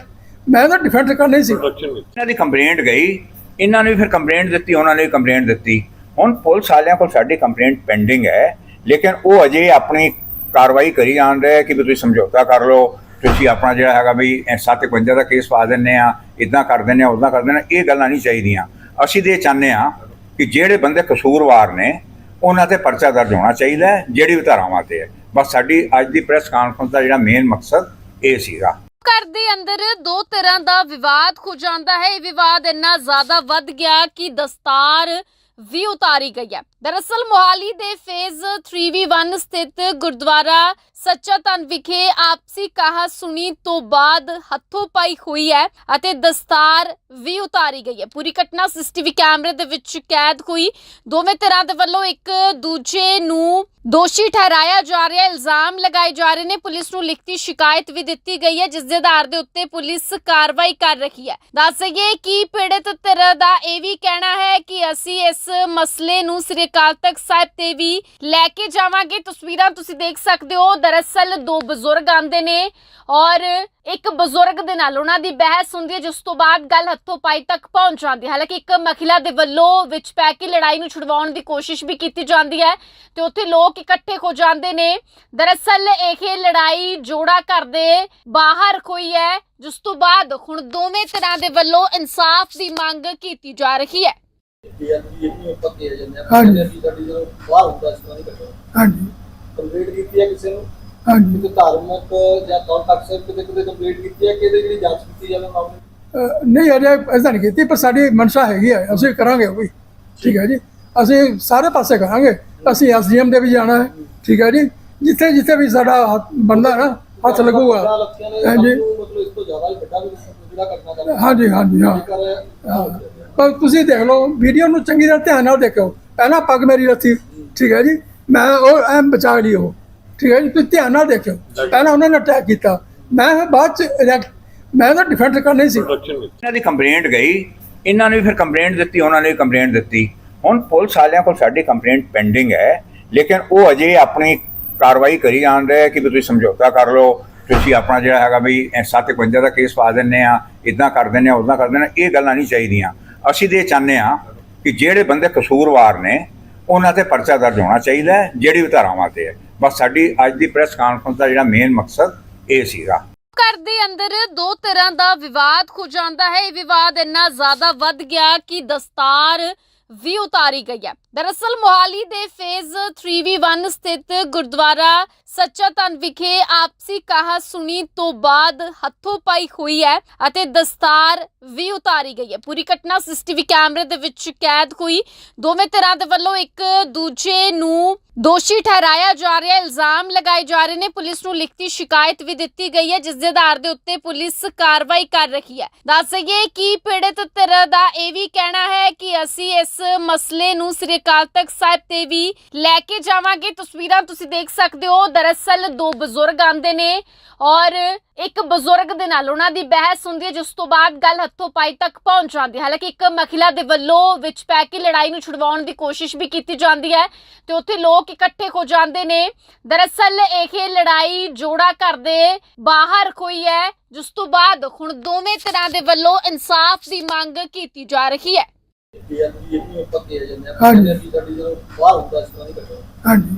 ਮੈਂ ਤਾਂ ਡਿਫੈਂਡ ਕਰਨੀ ਸੀ। ਇਹਨਾਂ ਦੀ ਕੰਪਲੇਂਟ ਗਈ। ਇਹਨਾਂ ਨੇ ਵੀ ਫਿਰ ਕੰਪਲੇਂਟ ਦਿੱਤੀ, ਉਹਨਾਂ ਨੇ ਵੀ ਕੰਪਲੇਂਟ ਦਿੱਤੀ। ਹੁਣ ਪੁਲਿਸ ਵਾਲਿਆਂ ਕੋਲ ਸਾਡੀ ਕੰਪਲੇਂਟ ਪੈਂਡਿੰਗ ਹੈ। ਲੇਕਿਨ ਉਹ ਅਜੇ ਆਪਣੀ ਕਾਰਵਾਈ ਕਰੀ ਜਾਣ ਰਹੇ ਕਿ ਵੀ ਤੁਸੀਂ ਸਮਝੌਤਾ ਕਰ ਲਓ। ਤੁਸੀਂ ਆਪਣਾ ਜਿਹੜਾ ਹੈਗਾ ਵੀ 751 ਦਾ ਕੇਸ ਪਾ ਦਿੰਨੇ ਆ ਇਦਾਂ ਕਰ ਦਿੰਨੇ ਆ ਉਦਾਂ ਕਰ ਦਿੰਨੇ ਆ। ਇਹ ਗੱਲਾਂ ਨਹੀਂ ਚਾਹੀਦੀਆਂ। ਅਸੀਂ ਇਹ ਚਾਹੁੰਦੇ ਆ ਕਿ ਜਿਹੜੇ ਬੰਦੇ ਕਸੂਰਵਾਰ ਨੇ, ਉਹਨਾਂ ਤੇ ਪਰਚਾ ਦਰਜ ਹੋਣਾ ਚਾਹੀਦਾ ਹੈ, ਜਿਹੜੀ ਵੀ ਧਾਰਾਵਾਂ ਤੇ ਹੈ। ਬਸ ਸਾਡੀ ਅੱਜ ਦੀ ਪ੍ਰੈਸ ਕਾਨਫਰੰਸ ਦਾ ਜਿਹੜਾ ਮੇਨ ਮਕਸਦ ਇਹ ਸੀਗਾ। ਘਰ ਦੇ ਅੰਦਰ ਦੋ ਤਰ੍ਹਾਂ ਦਾ ਵਿਵਾਦ ਖੁ ਜਾਂਦਾ ਹੈ। ਇਹ ਵਿਵਾਦ ਇੰਨਾ ਜ਼ਿਆਦਾ ਵੱਧ ਗਿਆ ਕਿ ਦਸਤਾਰ ਵੀ ਉਤਾਰੀ ਗਈ ਹੈ। ਦਰਅਸਲ ਮੋਹਾਲੀ ਦੇ ਫੇਜ਼ 3v1 ਸਥਿਤ ਗੁਰਦੁਆਰਾ ਸੱਚਾ ਤਨ ਵਿਖੇ ਆਪਸੀ ਕਹਾ ਸੁਣੀ ਤੋਂ ਬਾਅਦ ਹੱਥੋਂ ਪਾਈ ਹੋਈ ਹੈ ਅਤੇ ਦਸਤਾਰ ਵੀ ਉਤਾਰੀ ਗਈ ਹੈ। ਪੂਰੀ ਘਟਨਾ ਸੀਸੀਟੀਵੀ ਕੈਮਰੇ ਦੇ ਵਿੱਚ ਕੈਦ ਹੋਈ। ਦੋਵੇਂ ਤਰ੍ਹਾਂ ਦੇ ਵੱਲੋਂ ਇੱਕ ਦੂਜੇ ਨੂੰ ਦੋਸ਼ੀ ਠਹਿਰਾਇਆ ਜਾ ਰਿਹਾ ਇਲਜ਼ਾਮ ਲਗਾਏ ਜਾ ਰਹੇ ਨੇ। ਪੁਲਿਸ ਨੂੰ ਲਿਖਤੀ ਸ਼ਿਕਾਇਤ ਵੀ ਦਿੱਤੀ ਗਈ ਹੈ, ਜਿਸ ਦੇ ਆਧਾਰ ਦੇ ਉੱਤੇ ਪੁਲਿਸ ਕਾਰਵਾਈ ਕਰ ਰਹੀ ਹੈ। ਦੱਸ ਦਈਏ ਕਿ ਪੀੜਤ ਧਿਰ ਦਾ ਇਹ ਵੀ ਕਹਿਣਾ ਹੈ ਕਿ ਅਸੀਂ ਇਸ ਮਸਲੇ ਨੂੰ ਸ੍ਰੀ ਅਕਾਲ ਤਖਤ ਸਾਹਿਬ ਤੇ ਵੀ ਲੈ ਕੇ ਜਾਵਾਂਗੇ। ਤਸਵੀਰਾਂ ਤੁਸੀਂ ਦੇਖ ਸਕਦੇ ਹੋ। ਦਰਅਸਲ ਦੋ ਬਜ਼ੁਰਗ ਆਂਦੇ ਨੇ ਔਰ ਇੱਕ ਬਜ਼ੁਰਗ ਦੇ ਨਾਲ ਉਹਨਾਂ ਦੀ ਬਹਿਸ ਹੁੰਦੀ ਹੈ, ਜਿਸ ਤੋਂ ਬਾਅਦ ਗੱਲ ਹੱਥੋਂ ਪਾਈ ਤੱਕ ਪਹੁੰਚ ਜਾਂਦੀ ਹੈ। ਹਾਲਾਂਕਿ ਇੱਕ ਮਹਿਲਾ ਦੇ ਵੱਲੋਂ ਵਿੱਚ ਪੈ ਕੇ ਲੜਾਈ ਨੂੰ ਛੁਡਵਾਉਣ ਦੀ ਕੋਸ਼ਿਸ਼ ਵੀ ਕੀਤੀ ਜਾਂਦੀ ਹੈ ਤੇ ਉੱਥੇ ਲੋਕ ਇਕੱਠੇ ਹੋ ਜਾਂਦੇ ਨੇ। ਦਰਅਸਲ ਇਹ ਲੜਾਈ ਜੋੜਾ ਘਰ ਦੇ ਬਾਹਰ ਹੋਈ ਹੈ, ਜਿਸ ਤੋਂ ਬਾਅਦ ਹੁਣ ਦੋਵੇਂ ਤਰ੍ਹਾਂ ਦੇ ਵੱਲੋਂ ਇਨਸਾਫ ਦੀ ਮੰਗ ਕੀਤੀ ਜਾ ਰਹੀ ਹੈ। ਬੇਅਦਬੀ ਇਹਨੂੰ ਆਪਾਂ ਕਿਹਾ ਜਾਂਦਾ ਹੈ। ਹਾਂਜੀ। ਬੇਅਦਬੀ ਸਾਡੀ ਜਦੋਂ ਬਾਹਰ ਹੁੰਦਾ ਇਸ ਤਰ੍ਹਾਂ ਦੀ ਘਟਨਾ। ਹਾਂਜੀ। ਕੰਪਲੀਟ ਕੀਤੀ ਹੈ ਕਿਸੇ ਨੂੰ? ਹਾਂਜੀ। ਕਿਸੇ ਧਾਰਮਿਕ ਜਾਂ ਕੌਣ ਤੱਕ ਸੇ ਕਿਤੇ ਕਿਤੇ ਕੰਪਲੀਟ ਕੀਤੀ ਹੈ ਕਿ ਇਹਦੀ ਜਿਹੜੀ ਜਾਂਚ ਕੀਤੀ ਜਾਵੇ ਮਾਮਲੇ ਅਹ ਨਹੀਂ ਅਜੇ ਐਸਾ ਨਹੀਂ ਕੀਤੀ ਪਰ ਸਾਡੀ ਮਨਸ਼ਾ ਹੈਗੀ ਹੈ। ਅਸੀਂ ਕਰਾਂਗੇ ਉਹ ਵੀ। ਠੀਕ ਹੈ ਜੀ। ਅਸੀਂ ਸਾਰੇ ਪਾਸੇ ਕਰਾਂਗੇ। ਅਸੀਂ ਐਸਡੀਐਮ ਦੇ ਵੀ ਜਾਣਾ ਹੈ। ਠੀਕ ਹੈ ਜੀ। ਜਿੱਥੇ ਜਿੱਥੇ ਵੀ ਸਾਡਾ ਹੱਥ ਬਣਦਾ ਨਾ ਹੱਥ ਵੱਡਾ ਲੱਗੂਗਾ ਨੇ ਹਾਂਜੀ। ਸਾਨੂੰ ਮਤਲਬ ਇਸ ਤੋਂ ਜ਼ਿਆਦਾ ਹੀ ਵੱਡਾ ਵੀ ਜਿਹੜਾ ਕਰਨਾ ਚਾਹੁੰਦਾ ਹਾਂਜੀ ਹਾਂਜੀ ਹਾਂ। ਹਾਂ। ਪਰ ਤੁਸੀਂ ਦੇਖ ਲਓ ਵੀਡੀਓ ਨੂੰ ਚੰਗੀ ਤਰ੍ਹਾਂ ਧਿਆਨ ਨਾਲ ਦੇਖੋ ਪਹਿਲਾਂ ਪੱਗ ਮੇਰੀ ਰੱਖੀ, ਠੀਕ ਹੈ ਜੀ? ਮੈਂ ਉਹ ਐ ਬਚਾ ਲਈ ਉਹ, ਠੀਕ ਹੈ ਜੀ? ਤੁਸੀਂ ਧਿਆਨ ਨਾਲ ਦੇਖਿਓ। ਪਹਿਲਾਂ ਉਹਨਾਂ ਨੇ ਅਟੈਕ ਕੀਤਾ। ਮੈਂ ਬਾਅਦ ਚ ਮੈਂ ਤਾਂ ਡਿਫੈਂਸ ਕਰਨਾ ਸੀ। ਇਹਨਾਂ ਦੀ ਕੰਪਲੇਂਟ ਗਈ। ਇਹਨਾਂ ਨੇ ਫਿਰ ਕੰਪਲੇਂਟ ਦਿੱਤੀ, ਉਹਨਾਂ ਨੇ ਕੰਪਲੇਂਟ ਦਿੱਤੀ। ਹੁਣ ਪੁਲਿਸ ਵਾਲਿਆਂ ਕੋਲ ਸਾਡੀ ਕੰਪਲੇਂਟ ਪੈਂਡਿੰਗ ਹੈ। ਲੇਕਿਨ ਉਹ ਅਜੇ ਆਪਣੀ ਕਾਰਵਾਈ ਕਰੀ ਜਾਣ ਰਹੇ ਕਿ ਵੀ ਤੁਸੀਂ ਸਮਝੌਤਾ ਕਰ ਲਓ। ਤੁਸੀਂ ਆਪਣਾ ਜਿਹੜਾ ਹੈਗਾ ਵੀ 751 ਦਾ ਕੇਸ ਪਾ ਦਿੰਨੇ ਆ ਇਦਾਂ ਕਰ ਦਿੰਨੇ ਆ ਉਦਾਂ ਕਰ ਦਿੰਨੇ ਆ। ਇਹ ਗੱਲਾਂ ਨਹੀਂ ਚਾਹੀਦੀਆਂ। ਅਸੀਂ ਇਹ ਚਾਹੁੰਦੇ ਆ ਕਿ ਜਿਹੜੇ ਬੰਦੇ ਕਸੂਰਵਾਰ ਨੇ, ਉਹਨਾਂ ਤੇ ਪਰਚਾ ਦਰਜ ਹੋਣਾ ਚਾਹੀਦਾ ਹੈ, ਜਿਹੜੀ ਵੀ ਧਾਰਾਵਾਂ ਤੇ ਹੈ। ਬਸ ਸਾਡੀ ਅੱਜ ਦੀ ਪ੍ਰੈਸ ਕਾਨਫਰੰਸ ਦਾ ਜਿਹੜਾ ਮੇਨ ਮਕਸਦ ਇਹ ਸੀਗਾ। ਘਰ ਦੇ ਅੰਦਰ ਦੋ ਤਰ੍ਹਾਂ ਦਾ ਵਿਵਾਦ ਖੁ ਜਾਂਦਾ ਹੈ। ਇਹ ਵਿਵਾਦ ਇੰਨਾ ਜ਼ਿਆਦਾ ਵੱਧ ਗਿਆ ਕਿ ਦਸਤਾਰ ਵੀ ਉਤਾਰੀ ਗਈ ਹੈ। ਦਰਅਸਲ ਮੋਹਾਲੀ ਦੇ ਫੇਜ਼ 3v1 ਸਥਿਤ ਗੁਰਦੁਆਰਾ ਸੱਚਾ ਧਨ ਵਿਖੇ ਆਪਸੀ ਕਹਾ ਸੁਣੀ ਤੋਂ ਬਾਅਦ ਹੱਥੋਂ ਪਾਈ ਹੋਈ ਹੈ ਅਤੇ ਦਸਤਾਰ ਵੀ ਉਤਾਰੀ ਗਈ ਹੈ। ਪੂਰੀ ਘਟਨਾ ਸੀਸੀਟੀਵੀ ਕੈਮਰੇ ਦੇ ਵਿੱਚ ਕੈਦ ਹੋਈ। ਦੋਵੇਂ ਧਿਰਾਂ ਦੇ ਵੱਲੋਂ ਇੱਕ ਦੂਜੇ ਨੂੰ ਦੋਸ਼ੀ ਠਹਿਰਾਇਆ ਜਾ ਰਿਹਾ ਇਲਜ਼ਾਮ ਲਗਾਏ ਜਾ ਰਹੇ ਨੇ। ਪੁਲਿਸ ਨੂੰ ਲਿਖਤੀ ਸ਼ਿਕਾਇਤ ਵੀ ਦਿੱਤੀ ਗਈ ਹੈ, ਜਿਸ ਦੇ ਆਧਾਰ ਦੇ ਉੱਤੇ ਪੁਲਿਸ ਕਾਰਵਾਈ ਕਰ ਰਹੀ ਹੈ। ਦੱਸ ਦਈਏ ਕਿ ਪੀੜਤ ਧਿਰ ਦਾ ਇਹ ਵੀ ਕਹਿਣਾ ਹੈ ਕਿ ਅਸੀਂ ਇਸ ਮਸਲੇ ਨੂੰ ਸ੍ਰੀ ਅਕਾਲ ਤਖਤ ਸਾਹਿਬ ਤੇ ਵੀ ਲੈ ਕੇ ਜਾਵਾਂਗੇ। ਤਸਵੀਰਾਂ ਤੁਸੀਂ ਦੇਖ ਸਕਦੇ ਹੋ। ਦਰਅਸਲ ਦੋ ਬਜ਼ੁਰਗ ਆਂਦੇ ਨੇ ਔਰ ਇੱਕ ਬਜ਼ੁਰਗ ਦੇ ਨਾਲ ਉਹਨਾਂ ਦੀ ਬਹਿਸ ਹੁੰਦੀ ਹੈ ਜਿਸ ਤੋਂ ਬਾਅਦ ਗੱਲ ਹੱਥੋਂ ਪਾਈ ਤੱਕ ਪਹੁੰਚ ਜਾਂਦੀ ਹੈ। ਹਾਲਾਂਕਿ ਇੱਕ ਮਹਿਲਾ ਦੇ ਵੱਲੋਂ ਵਿੱਚ ਪੈ ਕੇ ਲੜਾਈ ਨੂੰ ਛੁਡਵਾਉਣ ਦੀ ਕੋਸ਼ਿਸ਼ ਵੀ ਕੀਤੀ ਜਾਂਦੀ ਹੈ ਤੇ ਉੱਥੇ ਲੋਕ ਇਕੱਠੇ ਹੋ ਜਾਂਦੇ ਨੇ। ਦਰਅਸਲ ਇਹ ਲੜਾਈ ਜੋੜਾ ਘਰ ਦੇ ਬਾਹਰ ਹੋਈ ਹੈ ਜਿਸ ਤੋਂ ਬਾਅਦ ਹੁਣ ਦੋਵੇਂ ਤਰ੍ਹਾਂ ਦੇ ਵੱਲੋਂ ਇਨਸਾਫ ਦੀ ਮੰਗ ਕੀਤੀ ਜਾ ਰਹੀ ਹੈ। ਹਾਂਜੀ।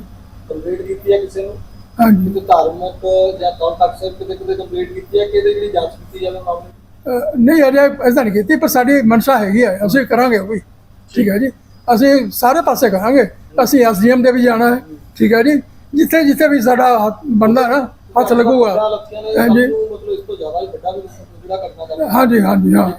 ਕੰਪਲੀਟ ਕੀਤੀ ਹੈ ਕਿਸੇ ਨੂੰ? ਹਾਂਜੀ। ਕਿਸੇ ਧਾਰਮਿਕ ਜਾਂ ਕੌਣ ਤੱਕ ਸੇ ਕਿਤੇ ਕਿਤੇ ਕੰਪਲੀਟ ਕੀਤੀ ਹੈ ਕਿ ਇਹਦੀ ਜਿਹੜੀ ਜਾਂਚ ਕੀਤੀ ਜਾਵੇ ਮਾਮਲੇ ਅਹ ਨਹੀਂ ਅਜੇ ਐਸਾ ਨਹੀਂ ਕੀਤੀ ਪਰ ਸਾਡੀ ਮਨਸ਼ਾ ਹੈਗੀ ਹੈ। ਅਸੀਂ ਕਰਾਂਗੇ ਉਹ ਵੀ। ਠੀਕ ਹੈ ਜੀ। ਅਸੀਂ ਸਾਰੇ ਪਾਸੇ ਕਰਾਂਗੇ। ਅਸੀਂ ਐਸਡੀਐਮ ਦੇ ਵੀ ਜਾਣਾ ਹੈ। ਠੀਕ ਹੈ ਜੀ। ਜਿੱਥੇ ਜਿੱਥੇ ਵੀ ਸਾਡਾ ਹੱਥ ਬਣਦਾ ਨਾ ਹੱਥ ਲੱਗੂਗਾ। ਨੇ ਹਾਂਜੀ। ਸਭ ਨੂੰ ਮਤਲਬ ਇਸ ਤੋਂ ਜ਼ਿਆਦਾ ਹੀ ਵੱਡਾ ਵੀ ਜਿਹੜਾ ਘਟਨਾ ਕਰ ਹਾਂਜੀ ਹਾਂਜੀ ਹਾਂ।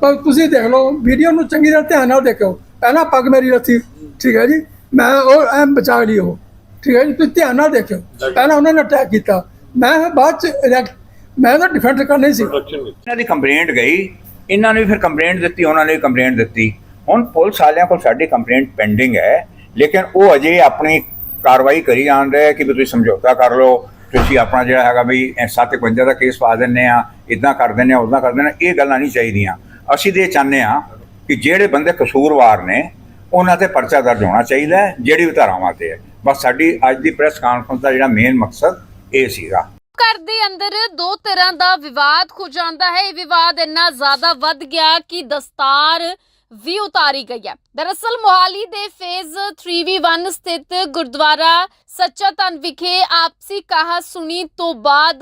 ਪਰ ਤੁਸੀਂ ਦੇਖ ਲਓ ਵੀਡੀਓ ਨੂੰ ਚੰਗੀ ਤਰ੍ਹਾਂ ਧਿਆਨ ਨਾਲ ਦੇਖੋ ਪਹਿਲਾਂ ਪੱਗ ਮੇਰੀ ਲੱਥੀ ਠੀਕ ਹੈ ਜੀ। ਮੈਂ ਉਹ ਐ ਬਚਾ ਲਈ ਉਹ। ਠੀਕ ਹੈ ਜੀ ਤੁਸੀਂ ਧਿਆਨ ਨਾਲ ਦੇਖਿਓ। ਪਹਿਲਾਂ ਉਹਨਾਂ ਨੇ ਅਟੈਕ ਕੀਤਾ। ਮੈਂ ਫਿਰ ਬਾਅਦ ਚ react- ਮੈਂ ਤਾਂ ਡਿਫੈਂਡ ਕਰਨਾ ਸੀ। ਇਹਨਾਂ ਦੀ ਕੰਪਲੇਂਟ ਗਈ। ਇਹਨਾਂ ਨੇ ਵੀ ਫਿਰ ਕੰਪਲੇਂਟ ਦਿੱਤੀ ਉਹਨਾਂ ਨੇ ਵੀ ਕੰਪਲੇਂਟ ਦਿੱਤੀ। ਹੁਣ ਪੁਲਿਸ ਵਾਲਿਆਂ ਕੋਲ ਸਾਡੀ ਕੰਪਲੇਂਟ ਪੈਂਡਿੰਗ ਹੈ। ਲੇਕਿਨ ਉਹ ਅਜੇ ਆਪਣੀ ਕਾਰਵਾਈ ਕਰੀ ਜਾਣ ਰਹੇ ਹੈ ਕਿ ਵੀ ਤੁਸੀਂ ਸਮਝੌਤਾ ਕਰ ਲਓ। ਤੁਸੀਂ ਆਪਣਾ ਜਿਹੜਾ ਹੈਗਾ ਵੀ 751 ਦਾ ਕੇਸ ਪਾ ਦਿੰਨੇ ਆ ਇਦਾਂ ਕਰ ਦਿੰਨੇ ਆ ਉਦਾਂ ਕਰ ਦਿੰਨੇ ਆ, ਇਹ ਗੱਲਾਂ ਨਹੀਂ ਚਾਹੀਦੀਆਂ। ਅਸੀਂ ਤੇ ਇਹ ਚਾਹੁੰਦੇ ਆ ਕਿ ਜਿਹੜੇ ਬੰਦੇ ਕਸੂਰਵਾਰ ਨੇ ਉਹਨਾਂ ਤੇ ਪਰਚਾ ਦਰਜ ਹੋਣਾ ਚਾਹੀਦਾ ਹੈ ਜਿਹੜੀ ਵੀ ਧਾਰਾਵਾਂ ਤੇ ਹੈ। ਬਸ ਸਾਡੀ ਅੱਜ ਦੀ ਪ੍ਰੈਸ ਕਾਨਫਰੰਸ ਦਾ ਜਿਹੜਾ ਮੇਨ ਮਕਸਦ ਇਹ ਸੀਗਾ। ਘਰ ਦੇ ਅੰਦਰ ਦੋ ਤਰ੍ਹਾਂ ਦਾ ਵਿਵਾਦ ਹੋ ਜਾਂਦਾ ਹੈ। ਇਹ ਵਿਵਾਦ ਇੰਨਾ ਜ਼ਿਆਦਾ ਵੱਧ ਗਿਆ ਕਿ ਦਸਤਾਰ ਵੀ ਉਤਾਰੀ ਗਈ ਹੈ। ਦਰਅਸਲ ਮੋਹਾਲੀ ਦੇ ਫੇਜ਼ 3v1 ਸਥਿਤ ਗੁਰਦੁਆਰਾ ਸੱਚਾ ਧਨ ਵਿਖੇ ਆਪਸੀ ਕਹਾ ਸੁਣੀ ਤੋਂ ਬਾਅਦ